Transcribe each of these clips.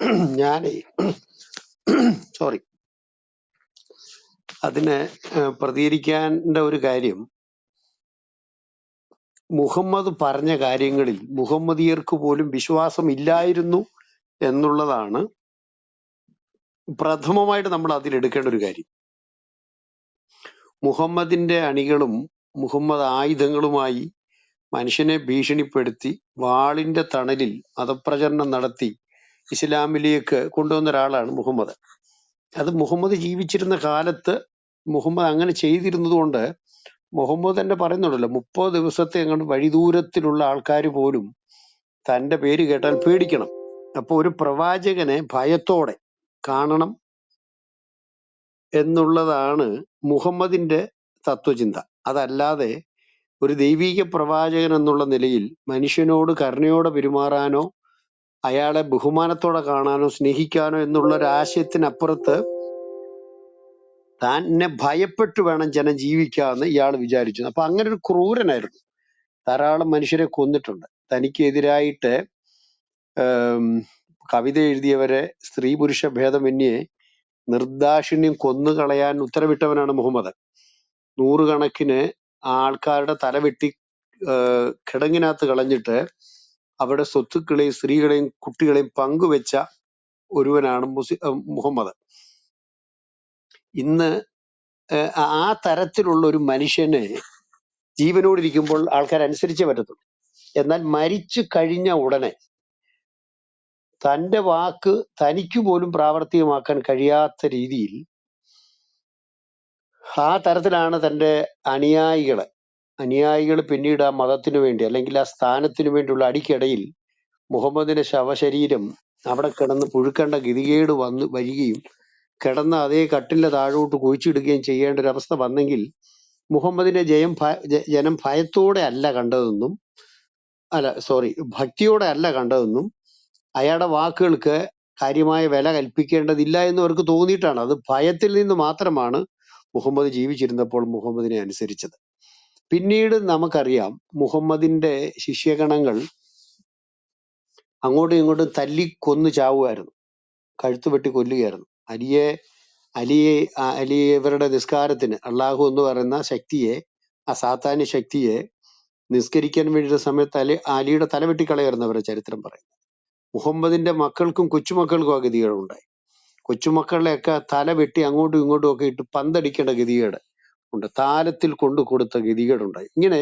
ഞാൻ സോറി. അതിന് പ്രതികരിക്കേണ്ട ഒരു കാര്യം മുഹമ്മദ് പറഞ്ഞ കാര്യങ്ങളിൽ മുഹമ്മദിയർക്ക് പോലും വിശ്വാസം ഇല്ലായിരുന്നു എന്നുള്ളതാണ് പ്രഥമമായിട്ട് നമ്മൾ അതിൽ എടുക്കേണ്ട ഒരു കാര്യം. മുഹമ്മദിന്റെ അണികളും മുഹമ്മദ് ആയുധങ്ങളുമായി മനുഷ്യനെ ഭീഷണിപ്പെടുത്തി വാളിന്റെ തണലിൽ മതപ്രചരണം നടത്തി ഇസ്ലാമിലേക്ക് കൊണ്ടുവന്ന ഒരാളാണ് മുഹമ്മദ്. അത് മുഹമ്മദ് ജീവിച്ചിരുന്ന കാലത്ത് മുഹമ്മദ് അങ്ങനെ ചെയ്തിരുന്നതുകൊണ്ട് മുഹമ്മദ് തന്നെ പറയുന്നുണ്ടല്ലോ മുപ്പത് ദിവസത്തെ അങ്ങോട്ട് വഴിദൂരത്തിലുള്ള ആൾക്കാർ പോലും തന്റെ പേര് കേട്ടാൽ പേടിക്കണം. അപ്പോൾ ഒരു പ്രവാചകനെ ഭയത്തോടെ കാണണം എന്നുള്ളതാണ് മുഹമ്മദിന്റെ തത്വചിന്ത. അതല്ലാതെ ഒരു ദൈവീക പ്രവാചകൻ എന്നുള്ള നിലയിൽ മനുഷ്യനോട് കരുണയോടെ പെരുമാറാനോ അയാളെ ബഹുമാനത്തോടെ കാണാനോ സ്നേഹിക്കാനോ എന്നുള്ള ഒരു ആശയത്തിനപ്പുറത്ത് തന്നെ ഭയപ്പെട്ട് വേണം ജനം ജീവിക്കാമെന്ന് ഇയാൾ വിചാരിച്ചു. അപ്പൊ അങ്ങനെ ഒരു ക്രൂരനായിരുന്നു. ധാരാളം മനുഷ്യരെ കൊന്നിട്ടുണ്ട്. തനിക്കെതിരായിട്ട് കവിത എഴുതിയവരെ സ്ത്രീ പുരുഷ ഭേദമന്യേ നിർദാക്ഷിണ്യം കൊന്നുകളയാൻ ഉത്തരവിട്ടവനാണ് മുഹമ്മദ്. നൂറുകണക്കിന് ആൾക്കാരുടെ തലവെട്ടി വെട്ടി കിടങ്ങിനകത്ത് കളഞ്ഞിട്ട് അവിടെ സ്വത്തുക്കളെയും സ്ത്രീകളെയും കുട്ടികളെയും പങ്കുവെച്ച ഒരുവനാണ് മുസി മുഹമ്മദ്. ഇന്ന് ആ തരത്തിലുള്ള ഒരു മനുഷ്യനെ ജീവനോടിരിക്കുമ്പോൾ ആൾക്കാർ അനുസരിച്ചേ പറ്റത്തുള്ളൂ. എന്നാൽ മരിച്ചു കഴിഞ്ഞ ഉടനെ തന്റെ വാക്ക് തനിക്ക് പോലും പ്രാവർത്തികമാക്കാൻ കഴിയാത്ത രീതിയിൽ ആ തരത്തിലാണ് തന്റെ അനുയായികളെ അനുയായികൾ പിന്നീട് ആ മതത്തിനു വേണ്ടി അല്ലെങ്കിൽ ആ സ്ഥാനത്തിനു വേണ്ടിയുള്ള അടിക്കിടയിൽ മുഹമ്മദിന്റെ ശവശരീരം അവിടെ കിടന്ന് പുഴുക്കേണ്ട ഗതികേട് വന്ന് വരികയും കിടന്ന അതേ കട്ടിലെ താഴോട്ട് കുഴിച്ചിടുകയും ചെയ്യേണ്ട ഒരു അവസ്ഥ വന്നെങ്കിൽ മുഹമ്മദിന്റെ ജയം ഭ- ജനം ഭയത്തോടെ അല്ല കണ്ടതെന്നും അല്ല സോറി ഭക്തിയോടെ അല്ല കണ്ടതെന്നും അയാളുടെ വാക്കുകൾക്ക് കാര്യമായ വില കൽപ്പിക്കേണ്ടതില്ല എന്ന് അവർക്ക് തോന്നിയിട്ടാണ്. അത് ഭയത്തിൽ നിന്ന് മാത്രമാണ് മുഹമ്മദ് ജീവിച്ചിരുന്നപ്പോൾ മുഹമ്മദിനെ അനുസരിച്ചത്. പിന്നീട് നമുക്കറിയാം മുഹമ്മദിന്റെ ശിഷ്യഗണങ്ങൾ അങ്ങോട്ടും ഇങ്ങോട്ടും തല്ലി കൊന്നു ചാവുമായിരുന്നു കഴുത്ത് വെട്ടി കൊല്ലുകയായിരുന്നു. അലിയെ അലിയെ ആ അലി ഇവരുടെ നിസ്കാരത്തിന് അള്ളാഹു എന്ന് പറയുന്ന ശക്തിയെ ആ സാത്താന്യ ശക്തിയെ നിസ്കരിക്കാൻ വേണ്ടിയുള്ള സമയത്ത് അലി അലിയുടെ തല വെട്ടിക്കളയായിരുന്നു അവരുടെ ചരിത്രം പറയും മുഹമ്മദിന്റെ മക്കൾക്കും കൊച്ചുമക്കൾക്കും ആ ഗതികേടുണ്ടായി. കൊച്ചുമക്കളുടെയൊക്കെ തല വെട്ടി അങ്ങോട്ടും ഇങ്ങോട്ടും ഒക്കെ ഇട്ട് പന്തടിക്കേണ്ട ഗതികേട് ഉണ്ട്. താലത്തിൽ കൊണ്ടു കൊടുത്ത ഗതികേടുണ്ടായി. ഇങ്ങനെ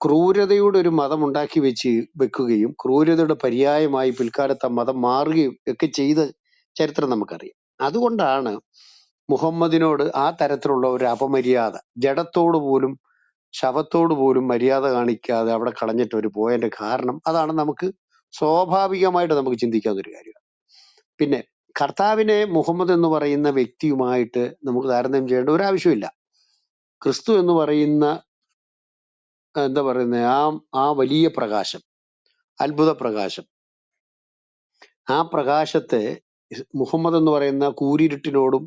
ക്രൂരതയുടെ ഒരു മതം ഉണ്ടാക്കി വെച്ച് വെക്കുകയും ക്രൂരതയുടെ പര്യായമായി പിൽക്കാലത്ത് ആ മതം മാറുകയും ഒക്കെ ചെയ്ത ചരിത്രം നമുക്കറിയാം. അതുകൊണ്ടാണ് മുഹമ്മദിനോട് ആ തരത്തിലുള്ള ഒരു അപമര്യാദ ജഡത്തോട് പോലും ശവത്തോട് പോലും മര്യാദ കാണിക്കാതെ അവിടെ കളഞ്ഞിട്ട് ഒരു പോയതിന്റെ കാരണം അതാണ് നമുക്ക് സ്വാഭാവികമായിട്ട് നമുക്ക് ചിന്തിക്കാവുന്ന ഒരു കാര്യമാണ്. പിന്നെ കർത്താവിനെ മുഹമ്മദ് എന്ന് പറയുന്ന വ്യക്തിയുമായിട്ട് നമുക്ക് താരതമ്യം ചെയ്യേണ്ട ഒരു ആവശ്യമില്ല. ക്രിസ്തു എന്ന് പറയുന്ന എന്താ പറയുന്നത് ആ ആ വലിയ പ്രകാശം അത്ഭുത പ്രകാശം ആ പ്രകാശത്തെ മുഹമ്മദ് എന്ന് പറയുന്ന കൂരിരുട്ടിനോടും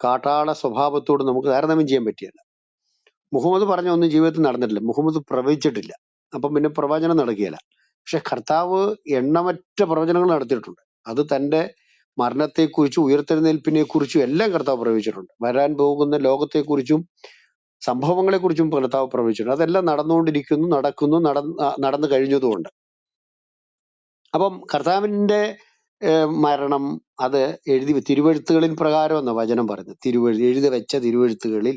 കാട്ടാള സ്വഭാവത്തോടും നമുക്ക് താരതമ്യം ചെയ്യാൻ പറ്റിയല്ല. മുഹമ്മദ് പറഞ്ഞ ഒന്നും ജീവിതത്തിൽ നടന്നിട്ടില്ല. മുഹമ്മദ് പ്രവചിച്ചിട്ടില്ല. അപ്പം പിന്നെ പ്രവചനം നടക്കുകയില്ല. പക്ഷെ കർത്താവ് എണ്ണമറ്റ പ്രവചനങ്ങൾ നടത്തിയിട്ടുണ്ട്. അത് തന്റെ മരണത്തെക്കുറിച്ചും ഉയർത്തെഴുന്നേൽപ്പിനെക്കുറിച്ചും എല്ലാം കർത്താവ് പ്രവചിച്ചിട്ടുണ്ട്. വരാൻ പോകുന്ന ലോകത്തെക്കുറിച്ചും സംഭവങ്ങളെക്കുറിച്ചും കർത്താവ് പ്രവചിച്ചിട്ടുണ്ട്. അതെല്ലാം നടന്നുകൊണ്ടിരിക്കുന്നു നടക്കുന്നു നടന്ന് നടന്നു കഴിഞ്ഞതുകൊണ്ട്. അപ്പം കർത്താവിന്റെ ഏഹ്, മരണം അത് എഴുതി തിരുവഴുത്തുകളിൽ പ്രകാരം എന്ന വചനം പറഞ്ഞു തിരുവഴു എഴുതി വെച്ച തിരുവഴുത്തുകളിൽ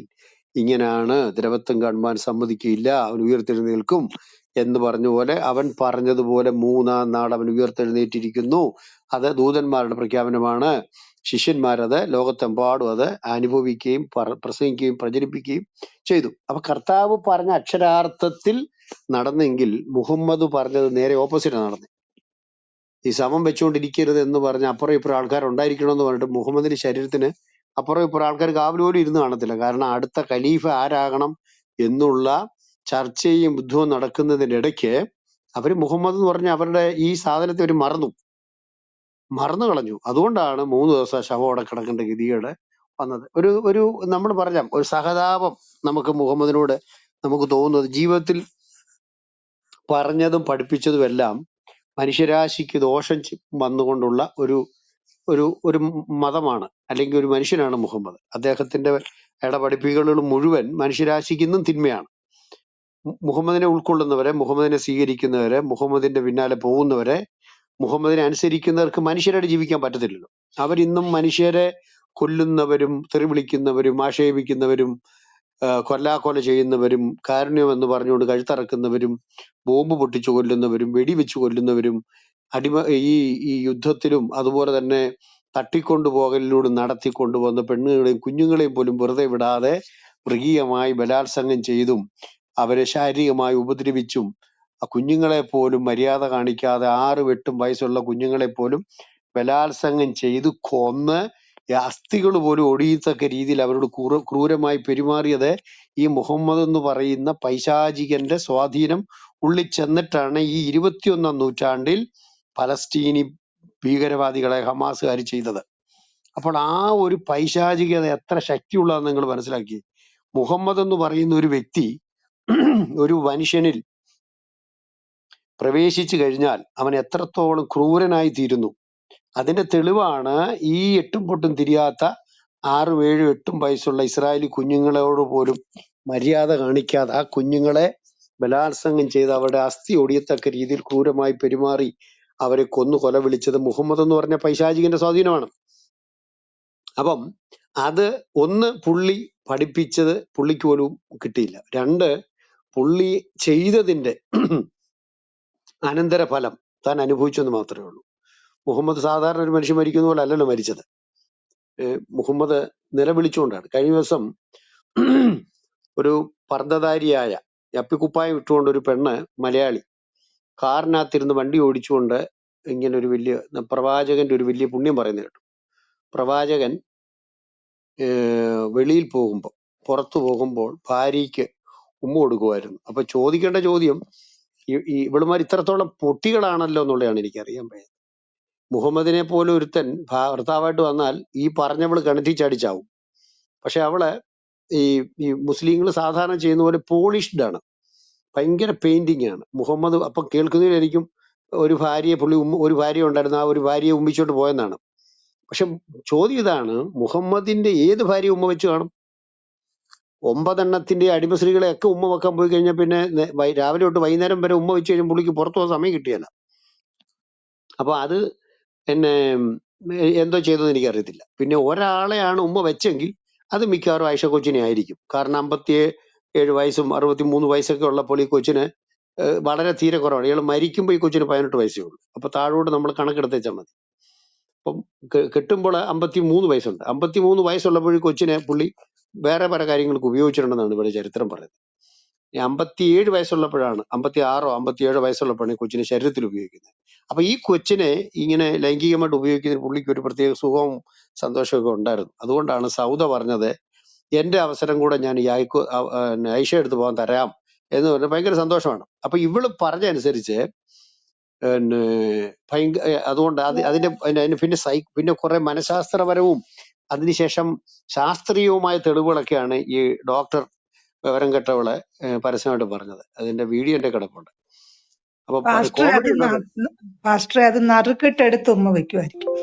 ഇങ്ങനെയാണ് ദ്രവത്വം കാണുവാൻ സമ്മതിക്കില്ല അവൻ ഉയർത്തെഴുന്നേൽക്കും എന്ന് പറഞ്ഞ പോലെ അവൻ പറഞ്ഞതുപോലെ മൂന്നാം നാൾ അവൻ ഉയർത്തെഴുന്നേറ്റിരിക്കുന്നു. അത് ദൂതന്മാരുടെ പ്രഖ്യാപനമാണ്. ശിഷ്യന്മാരത് ലോകത്തെമ്പാടും അത് അനുഭവിക്കുകയും പ്രസംഗിക്കുകയും പ്രചരിപ്പിക്കുകയും ചെയ്തു. അപ്പൊ കർത്താവ് പറഞ്ഞ അക്ഷരാർത്ഥത്തിൽ നടന്നെങ്കിൽ മുഹമ്മദ് പറഞ്ഞത് നേരെ ഓപ്പോസിറ്റ് നടന്നു. ഈ സമം വെച്ചുകൊണ്ടിരിക്കരുത് എന്ന് പറഞ്ഞ അപ്പുറം ഇപ്പുറം ആൾക്കാർ ഉണ്ടായിരിക്കണമെന്ന് പറഞ്ഞിട്ട് മുഹമ്മദിന്റെ ശരീരത്തിന് അപ്പുറം ഇപ്പുറം ആൾക്കാർ കാവൽ ഇരുന്ന് കാണത്തില്ല. കാരണം അടുത്ത ഖലീഫ ആരാകണം എന്നുള്ള ചർച്ചയും ബുദ്ധവും നടക്കുന്നതിനിടയ്ക്ക് അവർ മുഹമ്മദ് എന്ന് പറഞ്ഞ അവരുടെ ഈ സാധനത്തെ അവർ മറന്നു. മറന്നു കളഞ്ഞു. അതുകൊണ്ടാണ് മൂന്ന് ദിവസം ശവം അവിടെ കിടക്കേണ്ട ഗതികേട് വന്നത്. ഒരു ഒരു നമ്മൾ പറയാം ഒരു സഹതാപം നമുക്ക് മുഹമ്മദിനോട് നമുക്ക് തോന്നുന്നത് ജീവിതത്തിൽ പറഞ്ഞതും പഠിപ്പിച്ചതും എല്ലാം മനുഷ്യരാശിക്ക് ദോഷം വന്നുകൊണ്ടുള്ള ഒരു ഒരു ഒരു മതമാണ്. അല്ലെങ്കിൽ ഒരു മനുഷ്യനാണ് മുഹമ്മദ്. അദ്ദേഹത്തിന്റെ ഇടപഠിപ്പിക്കലുകൾ മുഴുവൻ മനുഷ്യരാശിക്ക് ഇന്നും തിന്മയാണ്. മുഹമ്മദിനെ ഉൾക്കൊള്ളുന്നവരെ മുഹമ്മദിനെ സ്വീകരിക്കുന്നവരെ മുഹമ്മദിന്റെ പിന്നാലെ പോകുന്നവരെ മുഹമ്മദിനെ അനുസരിക്കുന്നവർക്ക് മനുഷ്യരായിട്ട് ജീവിക്കാൻ പറ്റത്തില്ലല്ലോ. അവരിന്നും മനുഷ്യരെ കൊല്ലുന്നവരും തെറി വിളിക്കുന്നവരും ആക്ഷേപിക്കുന്നവരും കൊല്ലാക്കൊല ചെയ്യുന്നവരും കാരുണ്യം എന്ന് പറഞ്ഞുകൊണ്ട് കഴുത്തറക്കുന്നവരും ബോംബ് പൊട്ടിച്ചു കൊല്ലുന്നവരും വെടിവെച്ച് കൊല്ലുന്നവരും അടിമ ഈ ഈ യുദ്ധത്തിലും അതുപോലെ തന്നെ തട്ടിക്കൊണ്ടുപോകലിലൂടെ നടത്തിക്കൊണ്ടുവന്ന പെണ്ണുങ്ങളെയും കുഞ്ഞുങ്ങളെയും പോലും വെറുതെ വിടാതെ മൃഗീയമായി ബലാത്സംഗം ചെയ്തും അവരെ ശാരീരികമായി ഉപദ്രവിച്ചും ആ കുഞ്ഞുങ്ങളെ പോലും മര്യാദ കാണിക്കാതെ ആറും എട്ടും വയസ്സുള്ള കുഞ്ഞുങ്ങളെ പോലും ബലാത്സംഗം ചെയ്ത് കൊന്ന് അസ്ഥികൾ പോലും ഒടിയത്തക്ക രീതിയിൽ അവരോട് ക്രൂര ക്രൂരമായി പെരുമാറിയത് ഈ മുഹമ്മദ് എന്ന് പറയുന്ന പൈശാചികന്റെ സ്വാധീനം ഉള്ളിൽ ചെന്നിട്ടാണ് ഈ ഇരുപത്തിയൊന്നാം നൂറ്റാണ്ടിൽ പലസ്തീനി ഭീകരവാദികളെ ഹമാസുകാർ ചെയ്തത്. അപ്പോൾ ആ ഒരു പൈശാചികത എത്ര ശക്തിയുള്ളതെന്ന് നിങ്ങൾ മനസ്സിലാക്കി മുഹമ്മദ് എന്ന് പറയുന്ന ഒരു വ്യക്തി ഒരു മനുഷ്യനിൽ പ്രവേശിച്ചു കഴിഞ്ഞാൽ അവൻ എത്രത്തോളം ക്രൂരനായി തീരുന്നു. അതിന്റെ തെളിവാണ് ഈ എട്ടും പൊട്ടും തിരിയാത്ത ആറും ഏഴും എട്ടും വയസ്സുള്ള ഇസ്രായേലി കുഞ്ഞുങ്ങളോട് പോലും മര്യാദ കാണിക്കാതെ ആ കുഞ്ഞുങ്ങളെ ബലാത്സംഗം ചെയ്ത് അവരുടെ അസ്ഥി ഒടിയത്തക്ക രീതിയിൽ ക്രൂരമായി പെരുമാറി അവരെ കൊന്നു കൊല വിളിച്ചത് മുഹമ്മദ് എന്ന് പറഞ്ഞ പൈശാചികന്റെ സ്വാധീനമാണ്. അപ്പം അത് ഒന്ന് പുള്ളി പഠിപ്പിച്ചത് പുള്ളിക്ക് പോലും കിട്ടിയില്ല. രണ്ട് പുള്ളി ചെയ്തതിന്റെ അനന്തരഫലം താൻ അനുഭവിച്ചു എന്ന് മാത്രമേ ഉള്ളൂ. മുഹമ്മദ് സാധാരണ ഒരു മനുഷ്യൻ മരിക്കുന്ന പോലെ അല്ലല്ലോ മരിച്ചത്. മുഹമ്മദ് നിലവിളിച്ചുകൊണ്ടാണ്. കഴിഞ്ഞ ദിവസം ഒരു പർദ്ധധാരിയായ അപ്പിക്കുപ്പായം ഇട്ടുകൊണ്ട് ഒരു പെണ്ണ് മലയാളി കാറിനകത്തിരുന്ന് വണ്ടി ഓടിച്ചുകൊണ്ട് ഇങ്ങനെ ഒരു വലിയ പ്രവാചകന്റെ ഒരു വലിയ പുണ്യം പറയുന്നത് കേട്ടു. പ്രവാചകൻ വെളിയിൽ പോകുമ്പോൾ പുറത്തു പോകുമ്പോൾ ഭാര്യയ്ക്ക് ഉമ്മ കൊടുക്കുമായിരുന്നു. അപ്പൊ ചോദിക്കേണ്ട ചോദ്യം ഈ ഈ ഇവളുമാർ ഇത്രത്തോളം പൊട്ടികളാണല്ലോ എന്നുള്ളതാണ് എനിക്കറിയാൻ പറ്റുന്നത് മുഹമ്മദിനെ പോലെ ഒരുത്തൻ ഭർത്താവായിട്ട് വന്നാൽ ഈ പറഞ്ഞവൾ കിണറ്റി ചാടിച്ചാവും പക്ഷെ അവൾ ഈ ഈ മുസ്ലിങ്ങൾ സാധാരണ ചെയ്യുന്ന പോലെ പോളിഷ്ഡ് ആണ് ഭയങ്കര പെയിന്റിങ് ആണ് മുഹമ്മദ് അപ്പൊ കേൾക്കുന്നതിലായിരിക്കും ഒരു ഭാര്യയെ പുള്ളി ഉമ്മ ഒരു ഭാര്യ ഉണ്ടായിരുന്നു. ആ ഒരു ഭാര്യയെ ഉമ്മിച്ചോട്ട് പോയെന്നാണ്. പക്ഷെ ചോദ്യം ഇതാണ് മുഹമ്മദിന്റെ ഏത് ഭാര്യ ഉമ്മ വെച്ച് കാണും? ഒമ്പതെണ്ണത്തിന്റെ അടിമസ്ത്രീകളെ ഒക്കെ ഉമ്മ വെക്കാൻ പോയി കഴിഞ്ഞാൽ പിന്നെ രാവിലെ തൊട്ട് വൈകുന്നേരം വരെ ഉമ്മ വെച്ച് കഴിഞ്ഞാൽ പുള്ളിക്ക് പുറത്തു പോകാൻ സമയം കിട്ടിയല്ല അപ്പൊ അത് എന്നെ ഉം, എന്തോ ചെയ്തതെന്ന് എനിക്ക് അറിയത്തില്ല പിന്നെ ഒരാളെയാണ് ഉമ്മ വെച്ചെങ്കിൽ അത് മിക്കവാറും ആയിഷ കൊച്ചിനെ ആയിരിക്കും. കാരണം അമ്പത്തി ഏഴ് വയസ്സും അറുപത്തി മൂന്ന് വയസ്സൊക്കെ ഉള്ളപ്പോൾ ഈ കൊച്ചിന് വളരെ തീരെ കുറവാണ്. ഇയാൾ മരിക്കുമ്പോൾ ഈ കൊച്ചിന് പതിനെട്ട് വയസ്സേ ഉള്ളൂ. അപ്പൊ താഴോട്ട് നമ്മൾ കണക്കെടുത്തേച്ചാൽ മതി. അപ്പം കെ- കെട്ടുമ്പോൾ അമ്പത്തി മൂന്ന് വയസ്സുണ്ട്. അമ്പത്തി മൂന്ന് വയസ്സുള്ളപ്പോൾ ഈ കൊച്ചിനെ പുള്ളി വേറെ പല കാര്യങ്ങൾക്ക് ഉപയോഗിച്ചിട്ടുണ്ടെന്നാണ് ഇവിടെ ചരിത്രം പറയുന്നത്. ഈ അമ്പത്തിയേഴ് വയസ്സുള്ളപ്പോഴാണ് അമ്പത്തി ആറോ അമ്പത്തിയേഴോ വയസ്സുള്ളപ്പോഴാണ് ഈ കൊച്ചിനെ ശരീരത്തിൽ ഉപയോഗിക്കുന്നത്. അപ്പൊ ഈ കൊച്ചിനെ ഇങ്ങനെ ലൈംഗികമായിട്ട് ഉപയോഗിക്കുന്ന പുള്ളിക്ക് ഒരു പ്രത്യേക സുഖവും സന്തോഷമൊക്കെ ഉണ്ടായിരുന്നു. അതുകൊണ്ടാണ് സൗദ പറഞ്ഞത് എന്റെ അവസരം കൂടെ ഞാൻ ഈ പിന്നെ ഐഷ എടുത്തു പോകാൻ തരാം എന്ന് പറഞ്ഞാൽ ഭയങ്കര സന്തോഷമാണ്. അപ്പൊ ഇവൾ പറഞ്ഞ അനുസരിച്ച് ഭയങ്കര അതുകൊണ്ട് അത് അതിന്റെ പിന്നെ പിന്നെ കുറെ മനഃശാസ്ത്രപരവും അതിനുശേഷം ശാസ്ത്രീയവുമായ തെളിവുകളൊക്കെയാണ് ഈ ഡോക്ടർ വിവരം കെട്ടവളെ പരസ്യമായിട്ട് പറഞ്ഞത്. അതിന്റെ വീഡിയോ എന്റെ കിടപ്പുണ്ട്. അപ്പൊ പാസ്റ്റർ അത് കോമഡി ഉള്ളത് പാസ്റ്റർ അത് നറുക്കിട്ടെടുത്ത് ഉമ്മ വെക്കുമായിരിക്കും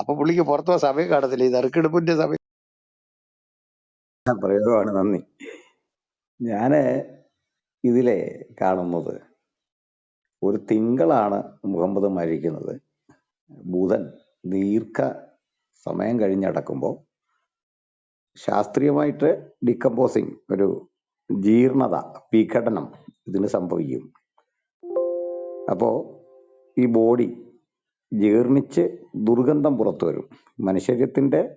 അപ്പൊ പുള്ളിക്ക് പുറത്തോ സമയം കാണത്തില്ല. ഈ നറുക്കെടുപ്പിന്റെ സമയം പ്രയോഗമാണ് നന്ദി. ഞാൻ ഇതിലെ കാണുന്നത് ഒരു തിങ്കളാണ് മുഹമ്മദ് മരിക്കുന്നത്. ബുധൻ. ദീർഘ സമയം കഴിഞ്ഞടക്കുമ്പോൾ ശാസ്ത്രീയമായിട്ട് ഡിക്കമ്പോസിങ് ഒരു ജീർണത വിഘടനം ഇതിന് സംഭവിക്കും. അപ്പോൾ ഈ ബോഡി ജീർണിച്ച് ദുർഗന്ധം പുറത്തു വരും. മനുഷ്യത്തിന്റെ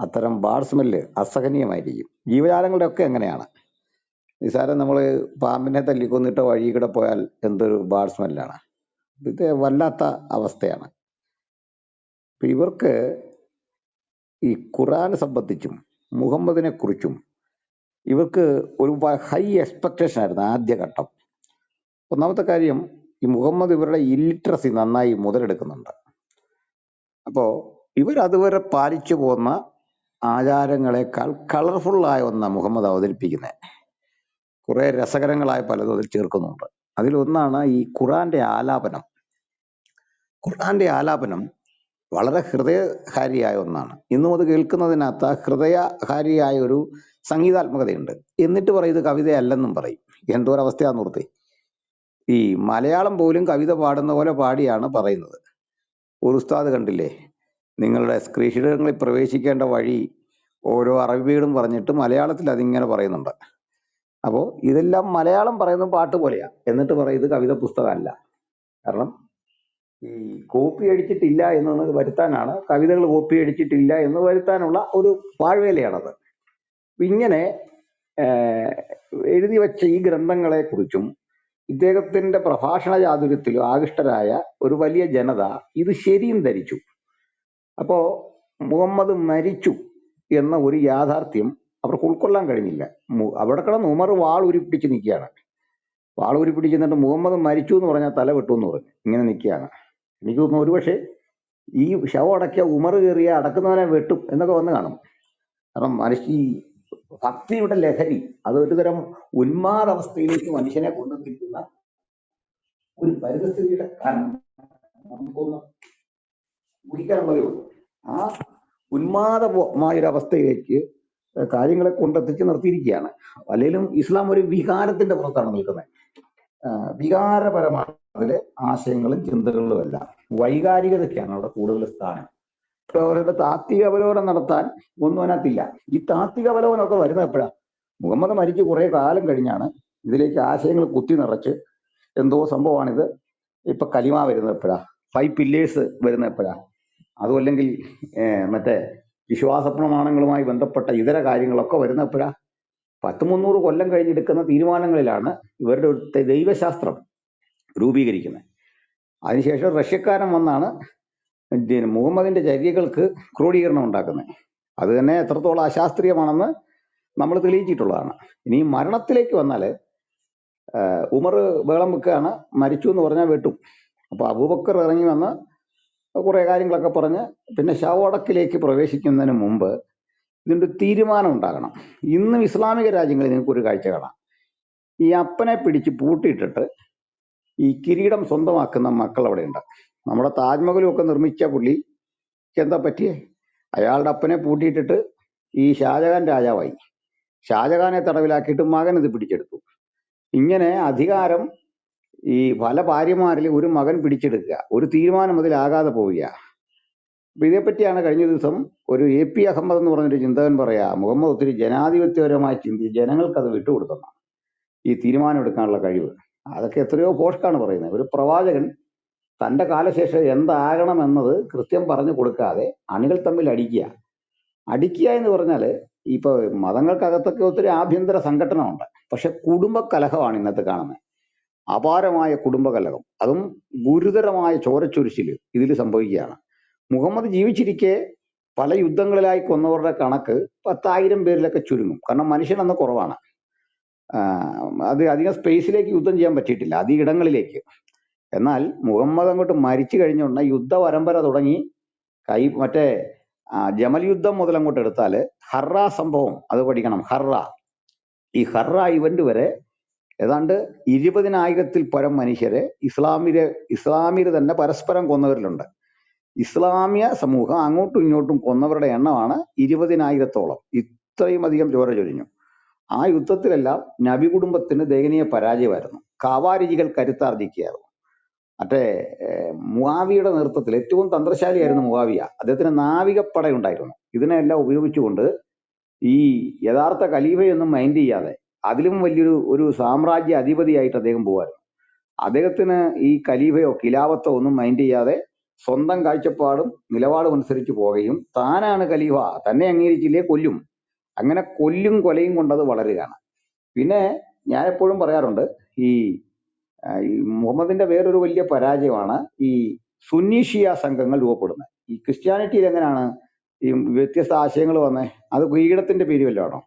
അത്തരം ബാഡ് സ്മെല്ല് അസഹനീയമായിരിക്കും. ജീവജാലങ്ങളുടെ ഒക്കെ എങ്ങനെയാണ് നിസാരം നമ്മൾ പാമ്പിനെ തല്ലിക്കൊന്നിട്ട് വഴി കൂടെ പോയാൽ എന്തൊരു ബാഡ് സ്മെല്ലാണ് ഇത് വല്ലാത്ത അവസ്ഥയാണ്. അപ്പൊ ഇവർക്ക് ഈ ഖുറാനെ സംബന്ധിച്ചും മുഹമ്മദിനെ കുറിച്ചും ഇവർക്ക് ഒരു ഹൈ എക്സ്പെക്ടേഷൻ ആയിരുന്നു ആദ്യഘട്ടം ഒന്നാമത്തെ കാര്യം ഈ മുഹമ്മദ് ഇവരുടെ ഇല്ലിറ്ററസി നന്നായി മുതലെടുക്കുന്നുണ്ട്. അപ്പോൾ ഇവർ അതുവരെ പാലിച്ചു പോന്ന ആചാരങ്ങളെക്കാൾ കളർഫുള്ളായ ഒന്നാണ് മുഹമ്മദ് അവതരിപ്പിക്കുന്നത് കുറെ രസകരങ്ങളായ പലതും അതിൽ ചേർക്കുന്നുണ്ട്. അതിലൊന്നാണ് ഈ ഖുറാന്റെ ആലാപനം. ഖുർആന്റെ ആലാപനം വളരെ ഹൃദയഹാരിയായ ഒന്നാണ്. ഇന്നും അത് കേൾക്കുന്നതിനകത്ത് ഹൃദയഹാരിയായ ഒരു സംഗീതാത്മകതയുണ്ട്. എന്നിട്ട് പറയും ഇത് കവിതയല്ലെന്നും പറയും. എന്തോ ഒരു അവസ്ഥയാന്ന് ഓർത്തേ. ഈ മലയാളം പോലും കവിത പാടുന്ന പോലെ പാടിയാണ് പറയുന്നത്. ഒരു ഉസ്താദ് കണ്ടില്ലേ? നിങ്ങളുടെ കൃഷിയിടങ്ങളിൽ പ്രവേശിക്കേണ്ട വഴി ഓരോ അറബികളും പറഞ്ഞിട്ട് മലയാളത്തിൽ അതിങ്ങനെ പറയുന്നുണ്ട്. അപ്പോൾ ഇതെല്ലാം മലയാളം പറയുന്ന പാട്ട് പോലെയാണ് എന്നിട്ട് പറയും ഇത് കവിത പുസ്തകമല്ല. കാരണം ഈ കോപ്പി അടിച്ചിട്ടില്ല എന്ന് വരുത്താനാണ് കവിതകൾ കോപ്പി അടിച്ചിട്ടില്ല എന്ന് വരുത്താനുള്ള ഒരു പാഴ്വേലയാണത് ഇങ്ങനെ എഴുതി വച്ച ഈ ഗ്രന്ഥങ്ങളെക്കുറിച്ചും ഇദ്ദേഹത്തിന്റെ പ്രഭാഷണ ചാതുര്യത്തിലും ആകൃഷ്ടരായ ഒരു വലിയ ജനത ഇത് ശരിയും ധരിച്ചു. അപ്പോ മുഹമ്മദ് മരിച്ചു എന്ന ഒരു യാഥാർത്ഥ്യം അവർക്ക് ഉൾക്കൊള്ളാൻ കഴിഞ്ഞില്ല. അവിടെ കിടന്ന് ഉമർ വാൾ ഉരുപ്പിടിച്ച് നിൽക്കുകയാണ്. വാൾ ഉരുപ്പിടിച്ച് നിന്നിട്ട് മുഹമ്മദ് മരിച്ചു എന്ന് പറഞ്ഞാൽ തല വെട്ടു എന്ന് പറഞ്ഞു. ഇങ്ങനെ നിൽക്കുകയാണ്. എനിക്ക് തോന്നുന്നു ഒരുപക്ഷെ ഈ ശവം അടക്കിയ ഉമർ കയറിയ അടക്കുന്നവനെ വെട്ടും എന്നൊക്കെ വന്ന് കാണും. കാരണം മനുഷ്യ ഭക്തിയുടെ ലഹരി അത് ഒരു തരം ഉന്മാദാവസ്ഥയിലേക്ക് മനുഷ്യനെ കൊണ്ടെത്തിക്കുന്ന ഒരു പരിതസ്ഥിതിയുടെ കാരണം നമുക്കൊന്ന് ഊഹിക്കാൻ ഉള്ളൂ. ആ ഉന്മാദമായൊരു അവസ്ഥയിലേക്ക് കാര്യങ്ങളെ കൊണ്ടെത്തിച്ച് നിർത്തിയിരിക്കുകയാണ്. അല്ലെങ്കിലും ഇസ്ലാം ഒരു വികാരത്തിന്റെ പുറത്താണ് നിൽക്കുന്നത്. ആഹ് വികാരപരമാണ് അതിലെ ആശയങ്ങളും ചിന്തകളും അല്ല വൈകാരികതയ്ക്കാണ് അവിടെ കൂടുതൽ സ്ഥാനം. ഇപ്പൊ അവരുടെ താത്വിക അവലോകനം നടത്താൻ ഒന്നും അതിനകത്തില്ല. ഈ താത്വിക അവലോകനമൊക്കെ വരുന്നത് എപ്പോഴാ? മുഹമ്മദ് മരിച്ച് കുറെ കാലം കഴിഞ്ഞാണ് ഇതിലേക്ക് ആശയങ്ങൾ കുത്തി നിറച്ച് എന്തോ സംഭവമാണിത്. ഇപ്പൊ കലിമ വരുന്നത് എപ്പോഴാ? ഫൈവ് പില്ലേഴ്സ് വരുന്നത് എപ്പോഴാ? അതും അല്ലെങ്കിൽ മറ്റേ വിശ്വാസ പ്രമാണങ്ങളുമായി ബന്ധപ്പെട്ട ഇതര കാര്യങ്ങളൊക്കെ വരുന്നത് എപ്പോഴാ? പത്ത് മുന്നൂറ് കൊല്ലം കഴിഞ്ഞെടുക്കുന്ന തീരുമാനങ്ങളിലാണ് ഇവരുടെ ഒരു ദൈവശാസ്ത്രം രൂപീകരിക്കുന്നത്. അതിനുശേഷം റഷ്യക്കാരൻ വന്നാണ് മുഹമ്മദിന്റെ ചര്യകൾക്ക് ക്രോഡീകരണം ഉണ്ടാക്കുന്നത്. അത് തന്നെ എത്രത്തോളം അശാസ്ത്രീയമാണെന്ന് നമ്മൾ തെളിയിച്ചിട്ടുള്ളതാണ്. ഇനി മരണത്തിലേക്ക് വന്നാൽ ഉമർ ബഹളം വെക്കുകയാണ് മരിച്ചു എന്ന് പറഞ്ഞാൽ വെട്ടും. അപ്പോൾ അബൂബക്കർ ഇറങ്ങി വന്ന് കുറേ കാര്യങ്ങളൊക്കെ പറഞ്ഞ് പിന്നെ ശവടക്കിലേക്ക് പ്രവേശിക്കുന്നതിന് മുമ്പ് ഇതിന്റെ തീരുമാനം ഉണ്ടാകണം. ഇന്നും ഇസ്ലാമിക രാജ്യങ്ങളിൽ നിങ്ങൾക്ക് ഒരു കാഴ്ച കാണാം. ഈ അപ്പനെ പിടിച്ച് പൂട്ടിയിട്ടിട്ട് ഈ കിരീടം സ്വന്തമാക്കുന്ന മക്കൾ അവിടെ ഉണ്ട്. നമ്മുടെ താജ്മഹലും ഒക്കെ നിർമ്മിച്ച പുള്ളി എന്താ പറ്റിയേ? അയാളുടെ അപ്പനെ പൂട്ടിയിട്ടിട്ട് ഈ ഷാജഹാൻ രാജാവായി. ഷാജഹാനെ തടവിലാക്കിയിട്ട് മകൻ ഇത് പിടിച്ചെടുത്തു. ഇങ്ങനെ അധികാരം ഈ പല ഭാര്യമാരിൽ ഒരു മകൻ പിടിച്ചെടുക്കുക ഒരു തീരുമാനം അതിലാകാതെ പോവുക ഇതേപ്പറ്റിയാണ് കഴിഞ്ഞ ദിവസം ഒരു എ പി അഹമ്മദ് എന്ന് പറഞ്ഞൊരു ചിന്തകൻ പറയാ മുഹമ്മദ് ഒത്തിരി ജനാധിപത്യപരമായി ചിന്തി ജനങ്ങൾക്ക് അത് വിട്ടുകൊടുത്തെന്നാണ് ഈ തീരുമാനം എടുക്കാനുള്ള കഴിവ്. അതൊക്കെ എത്രയോ പോഷ്കാണ് പറയുന്നത്. ഒരു പ്രവാചകൻ തന്റെ കാലശേഷം എന്താകണം എന്നത് കൃത്യം പറഞ്ഞു കൊടുക്കാതെ അണികൾ തമ്മിൽ അടിക്കുക. അടിക്കുക എന്ന് പറഞ്ഞാൽ ഇപ്പോൾ മതങ്ങൾക്കകത്തൊക്കെ ഒത്തിരി ആഭ്യന്തര സംഘടനമുണ്ട് പക്ഷെ കുടുംബ കലഹമാണ് ഇന്നത്തെ കാണുന്നത്. അപാരമായ കുടുംബ കലഹം അതും ഗുരുതരമായ ചോരച്ചൊരിച്ചിൽ ഇതിൽ സംഭവിക്കുകയാണ്. മുഹമ്മദ് ജീവിച്ചിരിക്കെ പല യുദ്ധങ്ങളിലായി കൊന്നവരുടെ കണക്ക് പത്തായിരം പേരിലൊക്കെ ചുരുങ്ങും. കാരണം മനുഷ്യൻ അന്ന് കുറവാണ്. അത് അധികം സ്പേസിലേക്ക് യുദ്ധം ചെയ്യാൻ പറ്റിയിട്ടില്ല. അധിക ഇടങ്ങളിലേക്ക്. എന്നാൽ മുഹമ്മദ് അങ്ങോട്ട് മരിച്ചു കഴിഞ്ഞുകൊണ്ട് യുദ്ധ പരമ്പര തുടങ്ങി. കൈ മറ്റേ ജമൽ യുദ്ധം മുതൽ അങ്ങോട്ട് എടുത്താൽ ഹർറ സംഭവം അത് പഠിക്കണം. ഹർറ ഈ ഹർറ ഇവന്റ് വരെ ഏതാണ്ട് ഇരുപതിനായിരത്തിൽ പരം മനുഷ്യരെ ഇസ്ലാമിലെ ഇസ്ലാമിലെ തന്നെ പരസ്പരം കൊന്നവരിലുണ്ട്. ഇസ്ലാമിയ സമൂഹം അങ്ങോട്ടും ഇങ്ങോട്ടും കൊന്നവരുടെ എണ്ണമാണ് ഇരുപതിനായിരത്തോളം. ഇത്രയും അധികം ചോര ചൊരിഞ്ഞു. ആ യുദ്ധത്തിലെല്ലാം നബി കുടുംബത്തിന് ദയനീയ പരാജയമായിരുന്നു. കാവാരിജികൾ കരുത്താർജിക്കുകയായിരുന്നു. മറ്റേ മുവാവിയുടെ നേതൃത്വത്തിൽ ഏറ്റവും തന്ത്രശാലിയായിരുന്നു മുവാവിയ അദ്ദേഹത്തിന് നാവികപ്പട ഉണ്ടായിരുന്നു ഇതിനെല്ലാം ഉപയോഗിച്ചുകൊണ്ട് ഈ യഥാർത്ഥ ഖലീഫയൊന്നും മൈൻഡ് ചെയ്യാതെ അതിലും വലിയൊരു ഒരു സാമ്രാജ്യ അധിപതിയായിട്ട് അദ്ദേഹം പോവായിരുന്നു. അദ്ദേഹത്തിന് ഈ ഖലീഫയോ ഖിലാഫത്തോ ഒന്നും മൈൻഡ് ചെയ്യാതെ സ്വന്തം കാഴ്ചപ്പാടും നിലപാടും അനുസരിച്ച് പോവുകയും താനാണ് ഖലീഫ തന്നെ അംഗീകരിച്ചില്ലേ കൊല്ലും. അങ്ങനെ കൊല്ലും കൊലയും കൊണ്ടത് വളരുകയാണ്. പിന്നെ ഞാൻ എപ്പോഴും പറയാറുണ്ട് ഈ മുഹമ്മദിന്റെ വേറൊരു വലിയ പരാജയമാണ് ഈ സുന്നീഷിയ സംഘങ്ങൾ രൂപപ്പെടുന്നത്. ഈ ക്രിസ്ത്യാനിറ്റിയിൽ എങ്ങനെയാണ് ഈ വ്യത്യസ്ത ആശയങ്ങൾ വന്നേ? അത് കിരീടത്തിന്റെ പേര് വല്ലതാണോ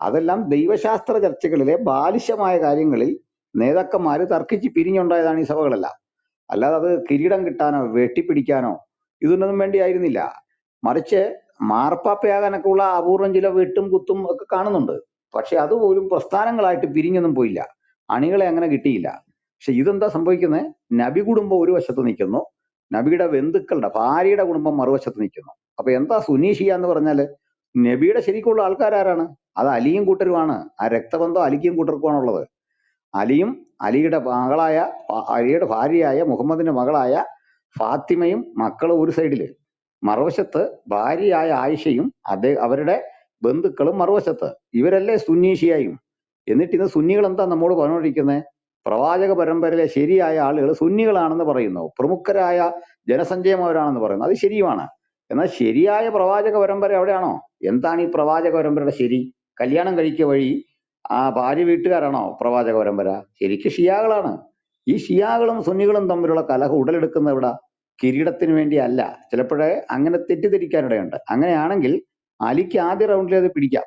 അതെല്ലാം ദൈവശാസ്ത്ര ചർച്ചകളിലെ ബാലിശമായ കാര്യങ്ങളിൽ നേതാക്കന്മാര് തർക്കിച്ച് പിരിഞ്ഞുണ്ടായതാണ് ഈ സഭകളെല്ലാം. അല്ലാതെ അത് കിരീടം കിട്ടാനോ വെട്ടിപ്പിടിക്കാനോ ഇതൊന്നും വേണ്ടിയായിരുന്നില്ല. മറിച്ച് മാർപ്പാപ്പയാകാനൊക്കെ ഉള്ള അപൂർവം ചില വെട്ടും കുത്തും ഒക്കെ കാണുന്നുണ്ട്. പക്ഷെ അത് അതുപോലും പ്രസ്ഥാനങ്ങളായിട്ട് പിരിഞ്ഞൊന്നും പോയില്ല. അണികളെ അങ്ങനെ കിട്ടിയില്ല. പക്ഷെ ഇതെന്താ സംഭവിക്കുന്നത് നബി കുടുംബം ഒരു വശത്ത് നിൽക്കുന്നു. നബിയുടെ ബന്ധുക്കളുടെ ഭാര്യയുടെ കുടുംബം മറുവശത്ത് നിൽക്കുന്നു. അപ്പൊ എന്താ സുനീഷിയ ഷിയ എന്ന് പറഞ്ഞാൽ നബിയുടെ ശരിക്കുള്ള ആൾക്കാരാരാണ്? അത് അലിയും കൂട്ടരുമാണ്. ആ രക്തബന്ധം അലിക്കും കൂട്ടർക്കുമാണുള്ളത്. അലിയും അലിയുടെ മകളായ അലിയുടെ ഭാര്യയായ മുഹമ്മദിന്റെ മകളായ ഫാത്തിമയും മക്കളും ഒരു സൈഡിൽ. മറുവശത്ത് ഭാര്യയായ ആയിഷയും അതെ അവരുടെ ബന്ധുക്കളും മറുവശത്ത്. ഇവരല്ലേ സുന്നീഷിയായും എന്നിട്ട് ഇന്ന് സുന്നികൾ എന്താ നമ്മോട് പറഞ്ഞുകൊണ്ടിരിക്കുന്നത് പ്രവാചക പരമ്പരയിലെ ശരിയായ ആളുകൾ സുന്നികളാണെന്ന് പറയുന്നു. പ്രമുഖരായ ജനസഞ്ചയമവരാണെന്ന് പറയുന്നു. അത് ശരിയുമാണ്. എന്നാൽ ശരിയായ പ്രവാചക പരമ്പര എവിടെയാണോ? എന്താണ് ഈ പ്രവാചക പരമ്പരയുടെ ശരി? കല്യാണം കഴിക്കുക വഴി ആ ഭാര്യ വീട്ടുകാരാണോ പ്രവാചക പരമ്പര? ശരിക്കും ഷിയാകളാണ്. ഈ ഷിയാകളും സുന്നികളും തമ്മിലുള്ള കലഹം ഉടലെടുക്കുന്ന ഇവിടെ കിരീടത്തിന് വേണ്ടിയല്ല. ചിലപ്പോഴേ അങ്ങനെ തെറ്റിദ്ധരിക്കാനിടയുണ്ട്. അങ്ങനെയാണെങ്കിൽ അലിക്ക് ആദ്യ റൗണ്ടിൽ അത് പിടിക്കാം.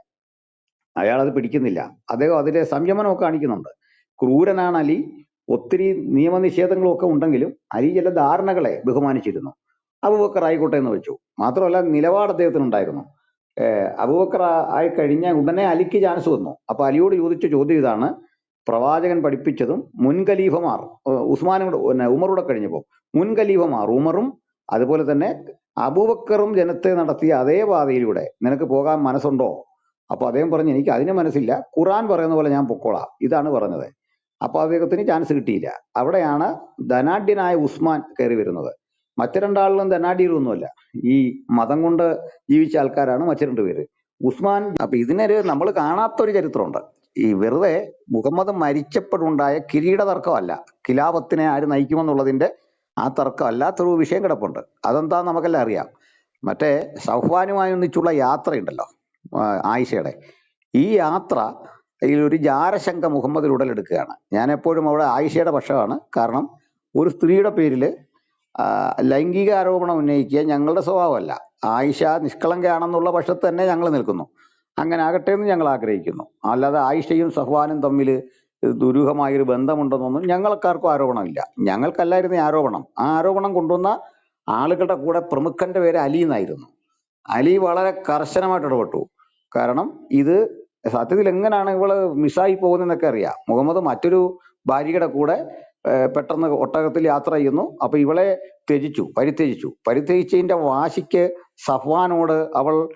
അയാൾ അത് പിടിക്കുന്നില്ല. അദ്ദേഹം അതിലെ സംയമനമൊക്കെ കാണിക്കുന്നുണ്ട്. ക്രൂരനാണ് അലി. ഒത്തിരി നിയമനിഷേധങ്ങളും ഒക്കെ ഉണ്ടെങ്കിലും അലി ചില ധാരണകളെ ബഹുമാനിച്ചിരുന്നു. അബുബക്കർ ആയിക്കോട്ടെ എന്ന് വെച്ചു. മാത്രമല്ല നിലപാട് അദ്ദേഹത്തിന് ഉണ്ടായിരുന്നു ഏഹ് അബൂബക്കർ ആയി കഴിഞ്ഞ ഉടനെ അലിക്ക് ചാൻസ് വന്നു. അപ്പൊ അലിയോട് ചോദിച്ച ചോദ്യം ഇതാണ്. പ്രവാചകൻ പഠിപ്പിച്ചതും മുൻ ഖലീഫമാർ ഉസ്മാനും കൂടെ പിന്നെ ഉമറൂടെ കഴിഞ്ഞപ്പോൾ മുൻ ഖലീഫമാർ ഉമറും അതുപോലെ തന്നെ അബൂബക്കറും ജനത്തെ നടത്തിയ അതേ പാതയിലൂടെ നിനക്ക് പോകാൻ മനസ്സുണ്ടോ? അപ്പൊ അദ്ദേഹം പറഞ്ഞു എനിക്ക് അതിന് മനസ്സില്ല. ഖുറാൻ പറയുന്ന പോലെ ഞാൻ പൊക്കോളാം. ഇതാണ് പറഞ്ഞത്. അപ്പൊ അദ്ദേഹത്തിന് ചാൻസ് കിട്ടിയില്ല. അവിടെയാണ് ധനാഢ്യനായ ഉസ്മാൻ കയറി വരുന്നത്. മറ്റു രണ്ടാളിലും ധനാഢ്യരൊന്നുമല്ല ഈ മതം കൊണ്ട് ജീവിച്ച ആൾക്കാരാണ് മറ്റു രണ്ടുപേര് ഉസ്മാൻ അപ്പൊ ഇതിനൊരു നമ്മൾ കാണാത്തൊരു ചരിത്രമുണ്ട്. ഈ വെറുതെ മുഹമ്മദ് മരിച്ചപ്പോഴുണ്ടായ കിരീട തർക്കമല്ല കിലാപത്തിനെ ആര് നയിക്കുമെന്നുള്ളതിന്റെ ആ തർക്കം അല്ലാത്തൊരു വിഷയം കിടപ്പുണ്ട്. അതെന്താ നമുക്കെല്ലാം അറിയാം. മറ്റേ സൗഫാനുമായി ഒന്നിച്ചുള്ള യാത്രയുണ്ടല്ലോ ആയിഷയുടെ. ഈ യാത്ര ഇതിൽ ഒരു ജാരശങ്ക മുഹമ്മദിൽ ഉടലെടുക്കുകയാണ്. ഞാൻ എപ്പോഴും അവിടെ ആയിഷയുടെ പക്ഷമാണ്. കാരണം ഒരു സ്ത്രീയുടെ പേരിൽ ലൈംഗിക ആരോപണം ഉന്നയിക്കുക ഞങ്ങളുടെ സ്വഭാവമല്ല. ആയിഷ നിഷ്കളങ്കയാണെന്നുള്ള പക്ഷത്ത് തന്നെ ഞങ്ങൾ നിൽക്കുന്നു. അങ്ങനെ ആകട്ടെ എന്ന് ഞങ്ങൾ ആഗ്രഹിക്കുന്നു. അല്ലാതെ ആയിഷയും സഹ്വാനും തമ്മിൽ ദുരൂഹമായൊരു ബന്ധമുണ്ടെന്നൊന്നും ഞങ്ങൾക്കാർക്കും ആരോപണമില്ല. ഞങ്ങൾക്കല്ലായിരുന്നു ആരോപണം. ആ ആരോപണം കൊണ്ടുവന്ന ആളുകളുടെ കൂടെ പ്രമുഖന്റെ പേര് അലി എന്നായിരുന്നു. അലി വളരെ കർശനമായിട്ട് ഇടപെട്ടു. കാരണം ഇത് സത്യത്തിൽ എങ്ങനെയാണ് ഇവൾ മിസ്സായി പോകുന്നതെന്നൊക്കെ അറിയാം. മുഹമ്മദ് മറ്റൊരു ഭാര്യയുടെ കൂടെ പെട്ടെന്ന് ഒട്ടകത്തിൽ യാത്ര ചെയ്യുന്നു. അപ്പൊ ഇവളെ ത്യജിച്ചു പരിത്യജിച്ചു. പരിത്യജിച്ചതിന്റെ വാശിക്ക് സഫ്വാനോട് അവൾ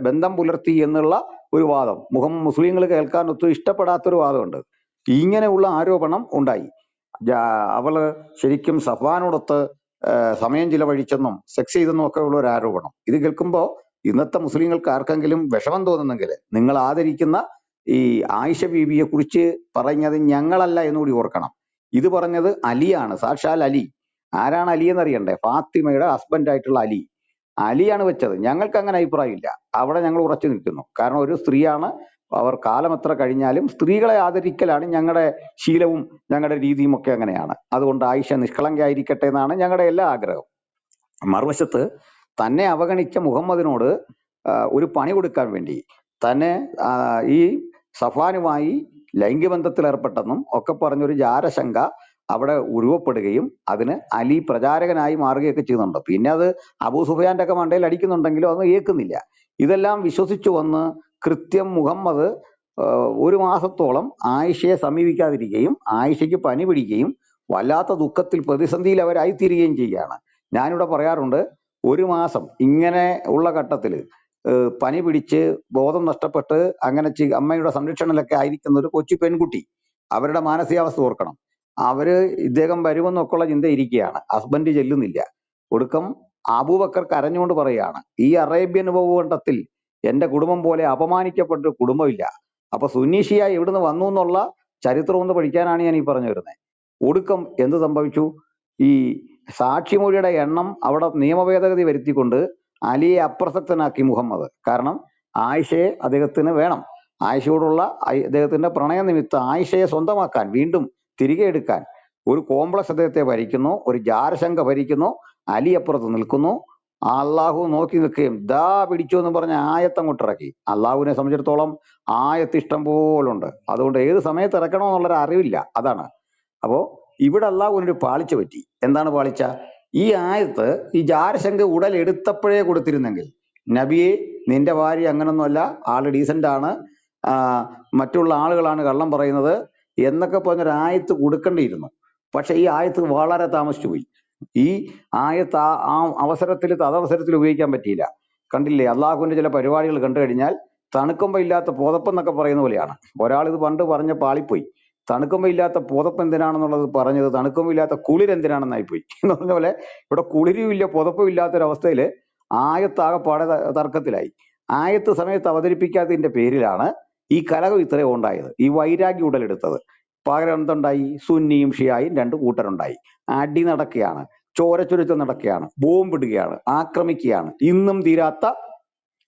ബന്ധം പുലർത്തി എന്നുള്ള ഒരു വാദം. മുഹം മുസ്ലിങ്ങൾ കേൾക്കാൻ ഒത്തിരി ഇഷ്ടപ്പെടാത്തൊരു വാദമുണ്ട്. ഇങ്ങനെയുള്ള ആരോപണം ഉണ്ടായി. അവൾ ശരിക്കും സഫ്വാനോടൊത്ത് സമയം ചിലവഴിച്ചെന്നും സെക്സ് ചെയ്തെന്നും ഒക്കെ ഉള്ള ഒരു ആരോപണം. ഇത് കേൾക്കുമ്പോൾ ഇന്നത്തെ മുസ്ലിങ്ങൾക്ക് ആർക്കെങ്കിലും വിഷമം തോന്നുന്നെങ്കിൽ നിങ്ങൾ ആദരിക്കുന്ന ഈ ആയിഷ ബീവിയെ കുറിച്ച് പറഞ്ഞത് ഞങ്ങളല്ല എന്നുകൂടി ഓർക്കണം. ഇത് പറഞ്ഞത് അലിയാണ് സാക്ഷാൽ അലി. ആരാണ് അലി എന്നറിയണ്ടേ? ഫാത്തിമയുടെ ഹസ്ബൻഡ് ആയിട്ടുള്ള അലി. അലിയാണ് വെച്ചത്. ഞങ്ങൾക്ക് അങ്ങനെ അഭിപ്രായമില്ല. അവിടെ ഞങ്ങൾ ഉറച്ചു നിൽക്കുന്നു. കാരണം ഒരു സ്ത്രീയാണ് അവർ കാലം എത്ര കഴിഞ്ഞാലും സ്ത്രീകളെ ആദരിക്കലാണ് ഞങ്ങളുടെ ശീലവും ഞങ്ങളുടെ രീതിയും ഒക്കെ അങ്ങനെയാണ്. അതുകൊണ്ട് ആയിഷ നിഷ്കളങ്കയായിരിക്കട്ടെ എന്നാണ് ഞങ്ങളുടെ എല്ലാ ആഗ്രഹവും. മറുവശത്ത് തന്നെ അവഗണിച്ച മുഹമ്മദിനോട് ഒരു പണി കൊടുക്കാൻ വേണ്ടി തന്നെ ഈ സഫാനുമായി ലൈംഗിക ബന്ധത്തിൽ ഏർപ്പെട്ടെന്നും ഒക്കെ പറഞ്ഞൊരു ജാരശങ്ക അവിടെ ഉരുവപ്പെടുകയും അതിന് അലി പ്രചാരകനായി മാറുകയൊക്കെ ചെയ്യുന്നുണ്ട്. പിന്നെ അത് അബൂ സുഫിയാന്റെ ഒക്കെ മണ്ടയിൽ അടിക്കുന്നുണ്ടെങ്കിലും അത് ഏക്കുന്നില്ല ഇതെല്ലാം വിശ്വസിച്ചു വന്ന് കൃത്യം മുഹമ്മദ് ഒരു മാസത്തോളം ആയിഷയെ സമീപിക്കാതിരിക്കുകയും ആയിഷയ്ക്ക് പനി പിടിക്കുകയും വല്ലാത്ത ദുഃഖത്തിൽ പ്രതിസന്ധിയിൽ അവരായിത്തീരുകയും ചെയ്യുകയാണ്. ഞാനിവിടെ പറയാറുണ്ട് ഒരു മാസം ഇങ്ങനെ ഉള്ള ഘട്ടത്തിൽ പനി പിടിച്ച് ബോധം നഷ്ടപ്പെട്ട് അങ്ങനെ അമ്മയുടെ സംരക്ഷണത്തിലൊക്കെ ആയിരിക്കുന്ന ഒരു കൊച്ചു പെൺകുട്ടി അവരുടെ മാനസികാവസ്ഥ ഓർക്കണം. അവർ ഇദ്ദേഹം വരുമെന്നൊക്കെയുള്ള ചിന്ത ഇരിക്കുകയാണ്. ഹസ്ബൻഡ് ചെല്ലുന്നില്ല. ഒടുക്കം അബൂബക്കർ കരഞ്ഞുകൊണ്ട് പറയുകയാണ് ഈ അറേബ്യൻ ഉപഭൂഖണ്ഡത്തിൽ എന്റെ കുടുംബം പോലെ അപമാനിക്കപ്പെട്ട കുടുംബമില്ല. അപ്പൊ സുന്നീഷിയ എവിടുന്ന് വന്നു എന്നുള്ള ചരിത്രം ഒന്ന് പഠിക്കാനാണ് ഞാൻ ഈ പറഞ്ഞു വരുന്നത് ഒടുക്കം എന്ത് സംഭവിച്ചു? ഈ സാക്ഷിമൊഴിയുടെ എണ്ണം അവിടെ നിയമഭേദഗതി വരുത്തിക്കൊണ്ട് അലിയെ അപ്രസക്തനാക്കി മുഹമ്മദ്. കാരണം ആയിഷയെ അദ്ദേഹത്തിന് വേണം. ആയിഷയോടുള്ള അദ്ദേഹത്തിന്റെ പ്രണയ നിമിത്തം ആയിഷയെ സ്വന്തമാക്കാൻ വീണ്ടും തിരികെ എടുക്കാൻ. ഒരു കോംപ്ലക്സ് അദ്ദേഹത്തെ ഭരിക്കുന്നു ഒരു ജാരശങ്ക ഭരിക്കുന്നു അലി അപ്പുറത്ത് നിൽക്കുന്നു. അള്ളാഹു നോക്കി നിൽക്കുകയും ദാ പിടിച്ചു എന്ന് പറഞ്ഞ ആയത്ത് അങ്ങോട്ട് ഇറക്കി. അള്ളാഹുവിനെ സംബന്ധിച്ചിടത്തോളം ആയത്ത് ഇഷ്ടം പോലുണ്ട്. അതുകൊണ്ട് ഏത് സമയത്ത് ഇറക്കണോ എന്നുള്ളൊരു അറിവില്ല അതാണ്. അപ്പോൾ ഇവിടെ അള്ളാഹുവിനൊരു പാളിച്ച പറ്റി. എന്താണ് പാളിച്ച? ഈ ആയത്ത് ഈ ജാരശങ്ക ഉടലെടുത്തപ്പോഴേ കൊടുത്തിരുന്നെങ്കിൽ നബിയെ നിന്റെ ഭാര്യ അങ്ങനൊന്നുമല്ല ആൾ ഡീസന്റ് ആണ് മറ്റുള്ള ആളുകളാണ് കള്ളം പറയുന്നത് എന്നൊക്കെ പറഞ്ഞൊരു ആയത്ത് കൊടുക്കേണ്ടിയിരുന്നു. പക്ഷെ ഈ ആയത്ത് വളരെ താമസിച്ചു പോയി. ഈ ആയത്ത് ആ ആ അവസരത്തിൽ തദവസരത്തിൽ ഉപയോഗിക്കാൻ പറ്റിയില്ല. കണ്ടില്ലേ അള്ളാഹുവിന്റെ ചില പരിപാടികൾ കണ്ടു കഴിഞ്ഞാൽ തണുക്കുമ്പോ ഇല്ലാത്ത പുതപ്പ് എന്നൊക്കെ പറയുന്ന പോലെയാണ്. ഒരാൾ ഇത് പണ്ട് പറഞ്ഞ പാളിപ്പോയി. തണുക്കുമ്പോ ഇല്ലാത്ത പുതപ്പ് എന്തിനാണെന്നുള്ളത് പറഞ്ഞത് കുളിർ എന്തിനാണെന്നായി പോയി എന്ന് പറഞ്ഞ പോലെ ഇവിടെ കുളിരും ഇല്ല പുതപ്പും ഇല്ലാത്തൊരവസ്ഥയിൽ ആയത്താകെ പാടെ തർക്കത്തിലായി. ആയത്ത് സമയത്ത് അവതരിപ്പിക്കാത്തതിന്റെ പേരിലാണ് ഈ കലകം ഇത്രയും ഉണ്ടായത്. ഈ വൈരാഗ്യ ഉടലെടുത്തത്. പകരം എന്തുണ്ടായി? സുന്നിയും ഷിയായും രണ്ട് കൂട്ടരുണ്ടായി. അടി നടക്കുകയാണ് ചോരച്ചുരുത്തം നടക്കുകയാണ് ബോംബിടുകയാണ് ആക്രമിക്കുകയാണ് ഇന്നും തീരാത്ത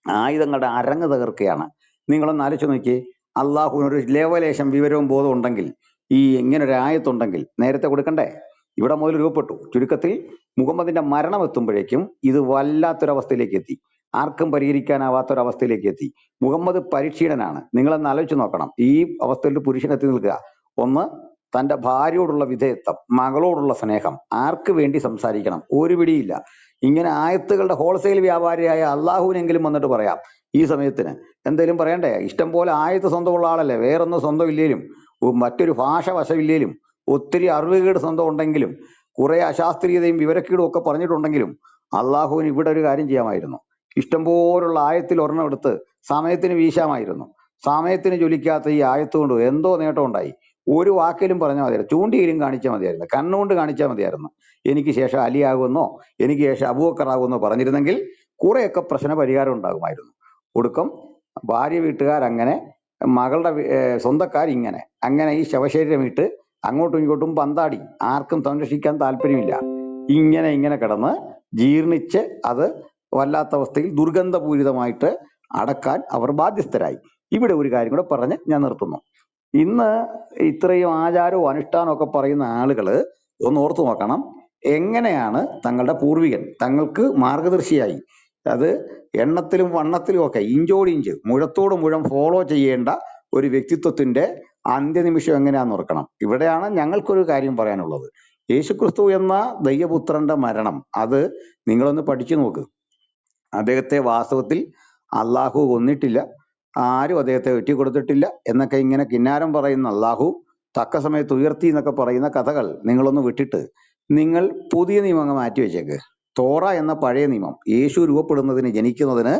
ആയുധങ്ങളുടെ അരങ്ങ് തകർക്കുകയാണ്. നിങ്ങളൊന്ന് ആലോചിച്ച് നോക്കിയേ. അള്ളാഹുവിന് ഒരു ലേവലേശം വിവരവും ബോധവും ഉണ്ടെങ്കിൽ ഈ ഇങ്ങനൊരു ആയത്തുണ്ടെങ്കിൽ നേരത്തെ കൊടുക്കണ്ടേ? ഇവിടെ മുതൽ രൂപപ്പെട്ടു. ചുരുക്കത്തിൽ മുഹമ്മദിന്റെ മരണം എത്തുമ്പോഴേക്കും ഇത് വല്ലാത്തൊരവസ്ഥയിലേക്ക് എത്തി. ആർക്കും പരിഹരിക്കാനാവാത്തൊരവസ്ഥയിലേക്ക് എത്തി. മുഹമ്മദ് പരിക്ഷീണനാണ്. നിങ്ങളൊന്ന് ആലോചിച്ച് നോക്കണം. ഈ അവസ്ഥയിൽ പുരുഷൻ എത്തി നിൽക്കുക. ഒന്ന് തന്റെ ഭാര്യയോടുള്ള വിധേയത്വം മകളോടുള്ള സ്നേഹം. ആർക്ക് വേണ്ടി സംസാരിക്കണം? ഒരു പിടിയില്ല. ഇങ്ങനെ ആയത്തുകളുടെ ഹോൾസെയിൽ വ്യാപാരിയായ അള്ളാഹുവിനെങ്കിലും വന്നിട്ട് പറയാം ഈ സമയത്തിന്. എന്തേലും പറയണ്ടേ? ഇഷ്ടം പോലെ ആയത്ത് സ്വന്തമുള്ള ആളല്ലേ? വേറൊന്നും സ്വന്തം ഇല്ലേലും മറ്റൊരു ഭാഷ വശമില്ലേലും. ഒത്തിരി അറിവുകേട് സ്വന്തം ഉണ്ടെങ്കിലും കുറെ അശാസ്ത്രീയതയും വിവരക്കേടും ഒക്കെ പറഞ്ഞിട്ടുണ്ടെങ്കിലും അള്ളാഹുവിന് ഇവിടെ ഒരു കാര്യം ചെയ്യാമായിരുന്നു. ഇഷ്ടം പോലുള്ള ആയത്തിൽ ഒരെണ്ണം എടുത്ത് സമയത്തിന് വീശാമായിരുന്നു. സമയത്തിന് ജ്വലിക്കാത്ത ഈ ആയത്ത് കൊണ്ട് എന്തോ നേട്ടം ഉണ്ടായി. ഒരു വാക്കിലും പറഞ്ഞാൽ മതിയായിരുന്നു. ചൂണ്ടിയിലും കാണിച്ചാൽ മതിയായിരുന്നു. കണ്ണുകൊണ്ട് കാണിച്ചാൽ മതിയായിരുന്നു. എനിക്ക് ശേഷം അലിയാകുമെന്നോ എനിക്ക് ശേഷം അബൂക്കറാകുമെന്നോ പറഞ്ഞിരുന്നെങ്കിൽ കുറെയൊക്കെ പ്രശ്ന പരിഹാരം ഉണ്ടാകുമായിരുന്നു. ഒടുക്കം ഭാര്യ വീട്ടുകാർ അങ്ങനെ മകളുടെ ഇങ്ങനെ അങ്ങനെ ഈ ശവശരീരം ഇട്ട് അങ്ങോട്ടും ഇങ്ങോട്ടും പന്താടി. ആർക്കും സംരക്ഷിക്കാൻ താല്പര്യമില്ല. ഇങ്ങനെ ഇങ്ങനെ കിടന്ന് ജീർണിച്ച് അത് വല്ലാത്ത അവസ്ഥയിൽ ദുർഗന്ധപൂരിതമായിട്ട് അടക്കാൻ അവർ ബാധ്യസ്ഥരായി. ഇവിടെ ഒരു കാര്യം കൂടെ പറഞ്ഞ് ഞാൻ നിർത്തുന്നു. ഇന്ന് ഇത്രയും ആചാരവും അനുഷ്ഠാനവും ഒക്കെ പറയുന്ന ആളുകൾ ഒന്ന് ഓർത്തു നോക്കണം. എങ്ങനെയാണ് തങ്ങളുടെ പൂർവികൻ തങ്ങൾക്ക് മാർഗദർശിയായി അത് എണ്ണത്തിലും വണ്ണത്തിലും ഒക്കെ ഇഞ്ചോട് ഇഞ്ച് മുഴത്തോട് മുഴം ഫോളോ ചെയ്യേണ്ട ഒരു വ്യക്തിത്വത്തിന്റെ അന്ത്യനിമിഷം എങ്ങനെയാന്ന് ഓർക്കണം. ഇവിടെയാണ് ഞങ്ങൾക്കൊരു കാര്യം പറയാനുള്ളത്. യേശുക്രിസ്തു എന്ന ദൈവപുത്രന്റെ മരണം അത് നിങ്ങളൊന്ന് പഠിച്ചു നോക്ക്. അദ്ദേഹത്തെ വാസ്തവത്തിൽ അള്ളാഹു കൊന്നിട്ടില്ല ആരും അദ്ദേഹത്തെ വെട്ടിക്കൊടുത്തിട്ടില്ല എന്നൊക്കെ ഇങ്ങനെ കിന്നാരം പറയുന്ന അള്ളാഹു തക്ക സമയത്ത് ഉയർത്തി എന്നൊക്കെ പറയുന്ന കഥകൾ നിങ്ങളൊന്ന് വിട്ടിട്ട് നിങ്ങൾ പുതിയ നിയമങ്ങൾ മാറ്റി വെച്ചേക്ക്. തോറ എന്ന പഴയ നിയമം യേശു രൂപപ്പെടുന്നതിന് ജനിക്കുന്നതിന്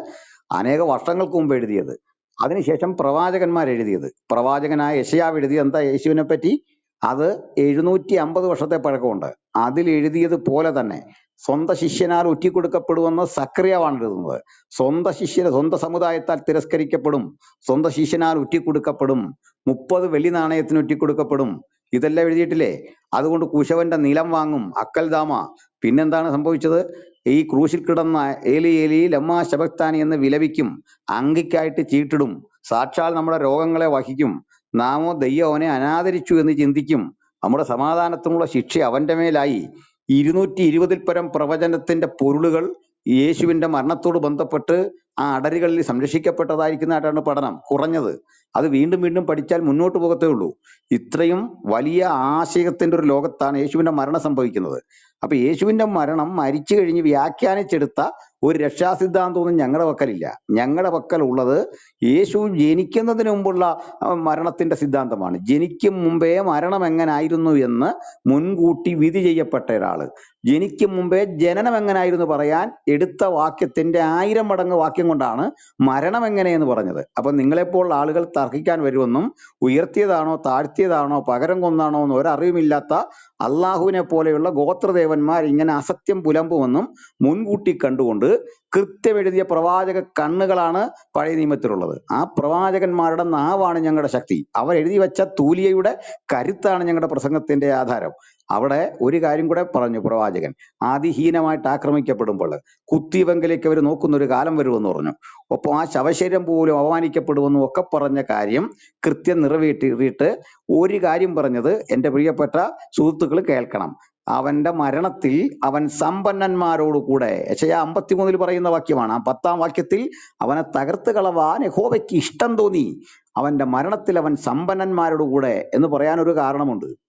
അനേക വർഷങ്ങൾക്ക് മുമ്പ് എഴുതിയത്. അതിനുശേഷം പ്രവാചകന്മാർ എഴുതിയത്. പ്രവാചകനായ യശയാവ് എഴുതിയത് എന്താ യേശുവിനെ പറ്റി അത് എഴുന്നൂറ്റി അമ്പത് വർഷത്തെ പഴക്കമുണ്ട്. അതിൽ എഴുതിയത് പോലെ തന്നെ സ്വന്തം ശിഷ്യനാൽ ഒറ്റിക്കൊടുക്കപ്പെടുമെന്ന് സക്രിയവാണ് എഴുതുന്നത്. സ്വന്തം ശിഷ്യനെ സ്വന്തം സമുദായത്താൽ തിരസ്കരിക്കപ്പെടും. സ്വന്തം ശിഷ്യനാൽ ഒറ്റിക്കൊടുക്കപ്പെടും. മുപ്പത് വെള്ളി നാണയത്തിന് ഒറ്റിക്കൊടുക്കപ്പെടും. ഇതെല്ലാം എഴുതിയിട്ടില്ലേ? അതുകൊണ്ട് കുശവന്റെ നിലം വാങ്ങും അക്കൽ ദാമ. പിന്നെന്താണ് സംഭവിച്ചത്? ഈ ക്രൂശിൽ കിടന്ന ഏലി ഏലി ലമ്മ ശബക്താനി എന്ന് വിലപിക്കും അങ്കിക്കായിട്ട് ചീട്ടിടും. സാക്ഷാൽ നമ്മുടെ രോഗങ്ങളെ വഹിക്കും. നാമോ ദയ്യം അവനെ അനാദരിച്ചു എന്ന് ചിന്തിക്കും. നമ്മുടെ സമാധാനത്തിനുള്ള ശിക്ഷ അവന്റെ മേലായി. ഇരുന്നൂറ്റി ഇരുപതിൽ പരം പ്രവചനത്തിന്റെ പൊരുളുകൾ യേശുവിന്റെ മരണത്തോട് ബന്ധപ്പെട്ട് ആ അടരുകളിൽ സംരക്ഷിക്കപ്പെട്ടതായിരിക്കുന്നതായിട്ടാണ് പഠനം കുറഞ്ഞത്. അത് വീണ്ടും വീണ്ടും പഠിച്ചാൽ മുന്നോട്ട് പോകത്തേ ഉള്ളൂ. ഇത്രയും വലിയ ആശയത്തിന്റെ ഒരു ലോകത്താണ് യേശുവിന്റെ മരണം സംഭവിക്കുന്നത്. അപ്പൊ യേശുവിന്റെ മരണം മരിച്ചു കഴിഞ്ഞ് വ്യാഖ്യാനിച്ചെടുത്ത ഒരു രക്ഷാസിദ്ധാന്തമൊന്നും ഞങ്ങളുടെ പക്കലില്ല. ഞങ്ങളുടെ പക്കൽ ഉള്ളത് യേശു ജനിക്കുന്നതിന് മുമ്പുള്ള മരണത്തിന്റെ സിദ്ധാന്തമാണ്. ജനിക്കും മുമ്പേ മരണം എങ്ങനായിരുന്നു എന്ന് മുൻകൂട്ടി വിധി ചെയ്യപ്പെട്ട ഒരാൾ. ജനിക്കും മുമ്പേ ജനനം എങ്ങനായിരുന്നു പറയാൻ? എടുത്ത വാക്യത്തിന്റെ ആയിരം മടങ്ങ് വാക്യം കൊണ്ടാണ് മരണം എങ്ങനെയെന്ന് പറഞ്ഞത്. അപ്പൊ നിങ്ങളെപ്പോൾ ആളുകൾ തർക്കിക്കാൻ വരുമെന്നും ഉയർത്തിയതാണോ താഴ്ത്തിയതാണോ പകരം കൊന്നാണോ എന്ന് ഒരറിവുമില്ലാത്ത അള്ളാഹുവിനെ പോലെയുള്ള ഗോത്രദേവന്മാർ ഇങ്ങനെ അസത്യം പുലമ്പുമെന്നും മുൻകൂട്ടി കണ്ടുകൊണ്ട് കൃത്യം എഴുതിയ പ്രവാചക കണ്ണുകളാണ് പഴയ നിയമത്തിലുള്ളത്. ആ പ്രവാചകന്മാരുടെ നാവാണ് ഞങ്ങളുടെ ശക്തി. അവരെഴുതി വെച്ച തൂലിയയുടെ കരുത്താണ് ഞങ്ങളുടെ പ്രസംഗത്തിന്റെ ആധാരം. അവിടെ ഒരു കാര്യം കൂടെ പറഞ്ഞു പ്രവാചകൻ. ആദിഹീനമായിട്ട് ആക്രമിക്കപ്പെടുമ്പോൾ കുത്തിവെങ്കിലേക്ക് അവർ നോക്കുന്ന ഒരു കാലം വരുമെന്ന് പറഞ്ഞു. ഒപ്പം ആ ശവശരീരം പോലും അപമാനിക്കപ്പെടുമെന്നും ഒക്കെ പറഞ്ഞ കാര്യം കൃത്യം നിറവേറ്റിയിട്ട് ഒരു കാര്യം പറഞ്ഞത് എന്റെ പ്രിയപ്പെട്ട സുഹൃത്തുക്കൾ കേൾക്കണം. അവന്റെ മരണത്തിൽ അവൻ സമ്പന്നന്മാരോട് കൂടെ അമ്പത്തി അമ്പത്തിമൂന്നിൽ പറയുന്ന വാക്യമാണ്. ആ പത്താം വാക്യത്തിൽ അവനെ തകർത്ത് കളവാൻ യഹോവയ്ക്ക് ഇഷ്ടം തോന്നി. അവന്റെ മരണത്തിൽ അവൻ സമ്പന്നന്മാരോട് കൂടെ എന്ന് പറയാൻ ഒരു കാരണമുണ്ട്.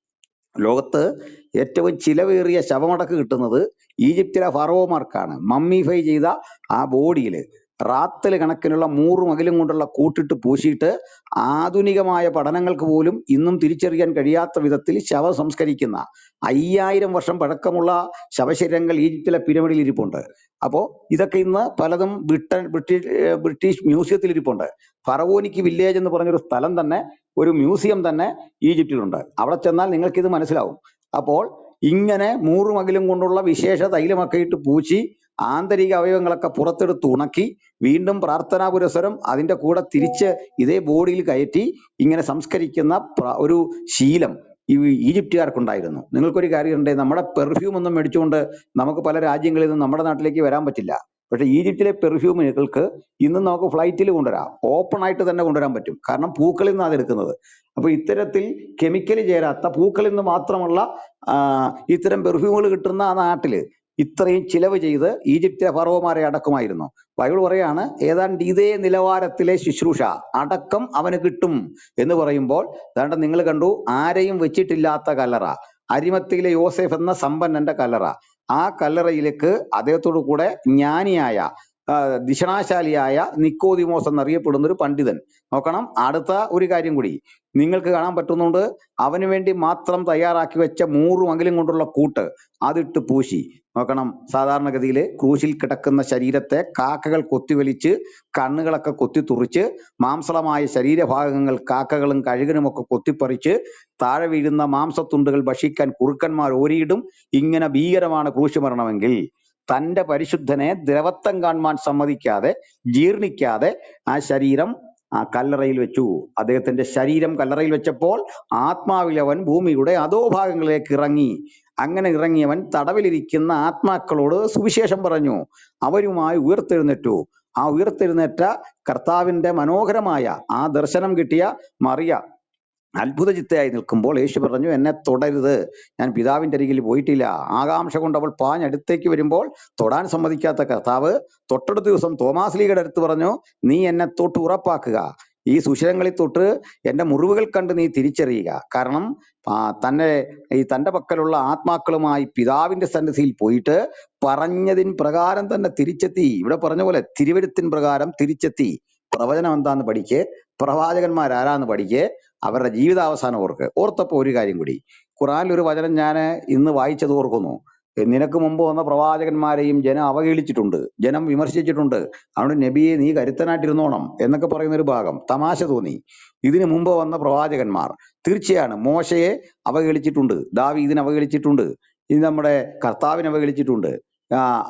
ലോകത്ത് ഏറ്റവും ചിലവേറിയ ശവമടക്ക് കിട്ടുന്നത് ഈജിപ്തിലെ ഫറോമാർക്കാണ്. മമ്മിഫൈ ചെയ്ത ആ ബോഡിയിൽ റാത്തൽ കണക്കിനുള്ള മൂറും അകലും കൊണ്ടുള്ള കൂട്ടിട്ട് പൂശിയിട്ട് ആധുനികമായ പഠനങ്ങൾക്ക് പോലും ഇന്നും തിരിച്ചറിയാൻ കഴിയാത്ത വിധത്തിൽ ശവ സംസ്കരിക്കുന്ന അയ്യായിരം വർഷം പഴക്കമുള്ള ശവശരീരങ്ങൾ ഈജിപ്തിലെ പിരമിഡിൽ ഇരിപ്പുണ്ട്. അപ്പോൾ ഇതൊക്കെ ഇന്ന് പലതും ബ്രിട്ടൻ ബ്രിട്ടീഷ് ബ്രിട്ടീഷ് മ്യൂസിയത്തിൽ ഇരിപ്പുണ്ട്. ഫറവോനിക്ക് വില്ലേജ് എന്ന് പറഞ്ഞൊരു സ്ഥലം തന്നെ ഒരു മ്യൂസിയം തന്നെ ഈജിപ്തിലുണ്ട്. അവിടെ ചെന്നാൽ നിങ്ങൾക്ക് ഇത് മനസ്സിലാവും. അപ്പോൾ ഇങ്ങനെ മൂറുമകിലും കൊണ്ടുള്ള വിശേഷ തൈലമൊക്കെ ഇട്ട് പൂശി ആന്തരിക അവയവങ്ങളൊക്കെ പുറത്തെടുത്ത് ഉണക്കി വീണ്ടും പ്രാർത്ഥനാ പുരസരം അതിന്റെ കൂടെ തിരിച്ച് ഇതേ ബോഡിയിൽ കയറ്റി ഇങ്ങനെ സംസ്കരിക്കുന്ന ഒരു ശീലം ഈ ഈജിപ്തുകാർക്കുണ്ടായിരുന്നു. നിങ്ങൾക്കൊരു കാര്യം ഉണ്ട് നമ്മുടെ പെർഫ്യൂം ഒന്നും മേടിച്ചുകൊണ്ട് നമുക്ക് പല രാജ്യങ്ങളിൽ നിന്നും നമ്മുടെ നാട്ടിലേക്ക് വരാൻ പറ്റില്ല. പക്ഷെ ഈജിപ്തിലെ പെർഫ്യൂമുകൾക്ക് ഇന്നും നമുക്ക് ഫ്ലൈറ്റിൽ കൊണ്ടുവരാം. ഓപ്പൺ ആയിട്ട് തന്നെ കൊണ്ടുവരാൻ പറ്റും. കാരണം പൂക്കളിൽ നിന്നാണ് അതെടുക്കുന്നത്. അപ്പോൾ അപ്പൊ ഇത്തരത്തിൽ കെമിക്കലി ചേരാത്ത പൂക്കളിൽ നിന്ന് മാത്രമുള്ള ഇത്തരം പെർഫ്യൂമുകൾ കിട്ടുന്ന ആ നാട്ടിൽ ഇത്രയും ചിലവ് ചെയ്ത് ഈജിപ്തിലെ പർവമാരെ അടക്കമായിരുന്നു. ബൈബിൾ പറയാണ് ഏതാണ്ട് ഇതേ നിലവാരത്തിലെ ശുശ്രൂഷ അടക്കം അവന് കിട്ടും എന്ന് പറയുമ്പോൾ ഏതാണ്ട് നിങ്ങൾ കണ്ടു ആരെയും വെച്ചിട്ടില്ലാത്ത കല്ലറ അരിമത്തിയിലെ യോസെഫ് എന്ന സമ്പന്നന്റെ കല്ലറ ആ കല്ലറയിലേക്ക് അദ്ദേഹത്തോടു കൂടെ ജ്ഞാനിയായ ദിഷണാശാലിയായ നിക്കോദിമോസ് എന്നറിയപ്പെടുന്ന ഒരു പണ്ഡിതൻ. നോക്കണം അടുത്ത ഒരു കാര്യം കൂടി. നിങ്ങൾക്ക് കാണാൻ പറ്റുന്നുണ്ട് അവന് വേണ്ടി മാത്രം തയ്യാറാക്കി വെച്ച മൂറും അകലും കൊണ്ടുള്ള കൂട്ട് അതിട്ട് പൂശി. നോക്കണം സാധാരണഗതിയിൽ ക്രൂശിൽ കിടക്കുന്ന ശരീരത്തെ കാക്കകൾ കൊത്തിവലിച്ച് കണ്ണുകളൊക്കെ കൊത്തി തുറിച്ച് മാംസളമായ ശരീരഭാഗങ്ങൾ കാക്കകളും കഴുകനുമൊക്കെ കൊത്തിപ്പറിച്ച് താഴെ വീഴുന്ന മാംസത്തുണ്ടുകൾ ഭക്ഷിക്കാൻ കുറുക്കന്മാർ ഓരിയിടും. ഇങ്ങനെ ഭീകരമാണ് ക്രൂശ് മരണമെങ്കിൽ. തന്റെ പരിശുദ്ധനെ ദ്രവത്വം കാണുവാൻ സമ്മതിക്കാതെ ജീർണിക്കാതെ ആ ശരീരം ആ കല്ലറയിൽ വെച്ചു. അദ്ദേഹത്തിന്റെ ശരീരം കല്ലറയിൽ വെച്ചപ്പോൾ ആത്മാവിലവൻ ഭൂമിയുടെ അധോഭാഗങ്ങളിലേക്ക് ഇറങ്ങി. അങ്ങനെ ഇറങ്ങിയവൻ തടവിലിരിക്കുന്ന ആത്മാക്കളോട് സുവിശേഷം പറഞ്ഞു. അവരുമായി ഉയർത്തെഴുന്നേറ്റു. ആ ഉയർത്തെഴുന്നേറ്റ കർത്താവിന്റെ മനോഹരമായ ആ ദർശനം കിട്ടിയ മറിയ അത്ഭുത ചിത്തയായി നിൽക്കുമ്പോൾ യേശു പറഞ്ഞു എന്നെ തൊടരുത്. ഞാൻ പിതാവിന്റെ അരികിൽ പോയിട്ടില്ല. ആകാംക്ഷ കൊണ്ട് അവൾ പാഞ്ഞടുത്തേക്ക് വരുമ്പോൾ തൊടാൻ സമ്മതിക്കാത്ത കർത്താവ് തൊട്ടടുത്ത ദിവസം തോമാസ് ലീഗയുടെ അടുത്ത് പറഞ്ഞു നീ എന്നെ തൊട്ട് ഉറപ്പാക്കുക. ഈ സുശീലങ്ങളിൽ തൊട്ട് എന്റെ മുറിവുകൾ കണ്ട് നീ തിരിച്ചറിയുക. കാരണം തന്നെ ഈ തന്റെ പക്കലുള്ള ആത്മാക്കളുമായി പിതാവിന്റെ സന്നിധിയിൽ പോയിട്ട് പറഞ്ഞതിൻ പ്രകാരം തന്നെ തിരിച്ചെത്തി. ഇവിടെ പറഞ്ഞ പോലെ തിരുവരുത്തിൻ പ്രകാരം തിരിച്ചെത്തി. പ്രവചനം എന്താന്ന് പഠിക്കേ. പ്രവാചകന്മാരാരാന്ന് പഠിക്കേ. അവരുടെ ജീവിതാവസാനം ഓർക്ക്. ഓർത്തപ്പോൾ ഒരു കാര്യം കൂടി. ഖുറാനിൽ ഒരു വചനം ഞാൻ ഇന്ന് വായിച്ചത് ഓർക്കുന്നു. നിനക്ക് മുമ്പ് വന്ന പ്രവാചകന്മാരെയും ജനം അവഹേളിച്ചിട്ടുണ്ട്. ജനം വിമർശിച്ചിട്ടുണ്ട്. അതുകൊണ്ട് നബിയെ നീ കരുത്തനായിട്ടിരുന്നോണം എന്നൊക്കെ പറയുന്ന ഒരു ഭാഗം. തമാശ തോന്നി. ഇതിനു മുമ്പ് വന്ന പ്രവാചകന്മാർ തീർച്ചയാണ് മോശയെ അവഹേളിച്ചിട്ടുണ്ട്. ദാവീദിനെ അവഹേളിച്ചിട്ടുണ്ട്. ഇത് നമ്മുടെ കർത്താവിനെ അവഹേളിച്ചിട്ടുണ്ട്.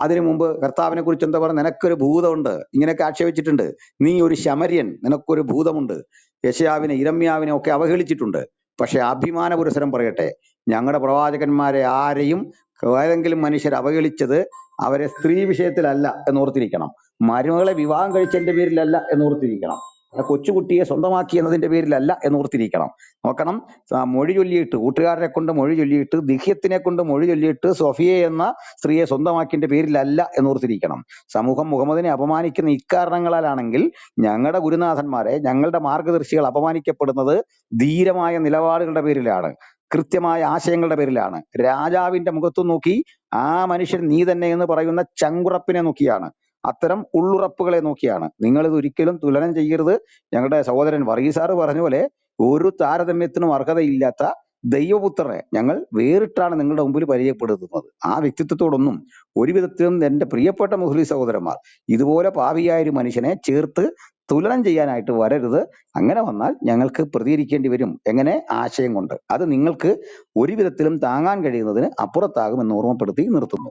അതിനു മുമ്പ് കർത്താവിനെ കുറിച്ച് എന്താ പറയുക? നിനക്കൊരു ഭൂതമുണ്ട്. ഇങ്ങനെയൊക്കെ ആക്ഷേപിച്ചിട്ടുണ്ട്. നീ ഒരു ശമര്യൻ. നിനക്കൊരു ഭൂതമുണ്ട്. യശയാവിനെ ഇരമ്യാവിനെ ഒക്കെ അവഹേളിച്ചിട്ടുണ്ട്. പക്ഷെ അഭിമാന പുരസരം പറയട്ടെ ഞങ്ങളുടെ പ്രവാചകന്മാരെ ആരെയും ഏതെങ്കിലും മനുഷ്യർ അവഹേളിച്ചത് അവരെ സ്ത്രീ വിഷയത്തിലല്ല എന്നോർത്തിരിക്കണം. മരുമകളെ വിവാഹം കഴിച്ചതിന്റെ പേരിലല്ല എന്നോർത്തിരിക്കണം. കൊച്ചുകുട്ടിയെ സ്വന്തമാക്കി എന്നതിന്റെ പേരിലല്ല എന്ന് ഓർത്തിരിക്കണം. നോക്കണം. മൊഴി ചൊല്ലിയിട്ട് കൂട്ടുകാരനെ കൊണ്ട് മൊഴി ചൊല്ലിയിട്ട് ദിഹ്യത്തിനെ കൊണ്ട് മൊഴി ചൊല്ലിയിട്ട് സോഫിയെ എന്ന സ്ത്രീയെ സ്വന്തമാക്കിന്റെ പേരിലല്ല എന്ന് ഓർത്തിരിക്കണം. സമൂഹം മുഹമ്മദിനെ അപമാനിക്കുന്ന ഇക്കാരണങ്ങളാലാണെങ്കിൽ ഞങ്ങളുടെ ഗുരുനാഥന്മാരെ ഞങ്ങളുടെ മാർഗദർശികൾ അപമാനിക്കപ്പെടുന്നത് ധീരമായ നിലപാടുകളുടെ പേരിലാണ്. കൃത്യമായ ആശയങ്ങളുടെ പേരിലാണ്. രാജാവിന്റെ മുഖത്തു നോക്കി ആ മനുഷ്യൻ നീ തന്നെ എന്ന് പറയുന്ന ചങ്കുറപ്പിനെ നോക്കിയാണ്. അത്തരം ഉള്ളുറപ്പുകളെ നോക്കിയാണ്. നിങ്ങൾ ഇത് ഒരിക്കലും തുലനം ചെയ്യരുത്. ഞങ്ങളുടെ സഹോദരൻ വർഗീസാറ് പറഞ്ഞ പോലെ ഒരു താരതമ്യത്തിനും അർഹതയില്ലാത്ത ദൈവപുത്രനെ ഞങ്ങൾ വേറിട്ടാണ് നിങ്ങളുടെ മുമ്പിൽ പരിചയപ്പെടുത്തുന്നത്. ആ വ്യക്തിത്വത്തോടൊന്നും ഒരു വിധത്തിലും എന്റെ പ്രിയപ്പെട്ട മുസ്ലിം സഹോദരന്മാർ ഇതുപോലെ പാവിയായ ഒരു മനുഷ്യനെ ചേർത്ത് തുലനം ചെയ്യാനായിട്ട് വരരുത്. അങ്ങനെ വന്നാൽ ഞങ്ങൾക്ക് പ്രതികരിക്കേണ്ടി വരും. എങ്ങനെ? ആശയം കൊണ്ട്. അത് നിങ്ങൾക്ക് ഒരുവിധത്തിലും താങ്ങാൻ കഴിയുന്നതിന് അപ്പുറത്താകുമെന്ന് ഓർമ്മപ്പെടുത്തി നിർത്തുന്നു.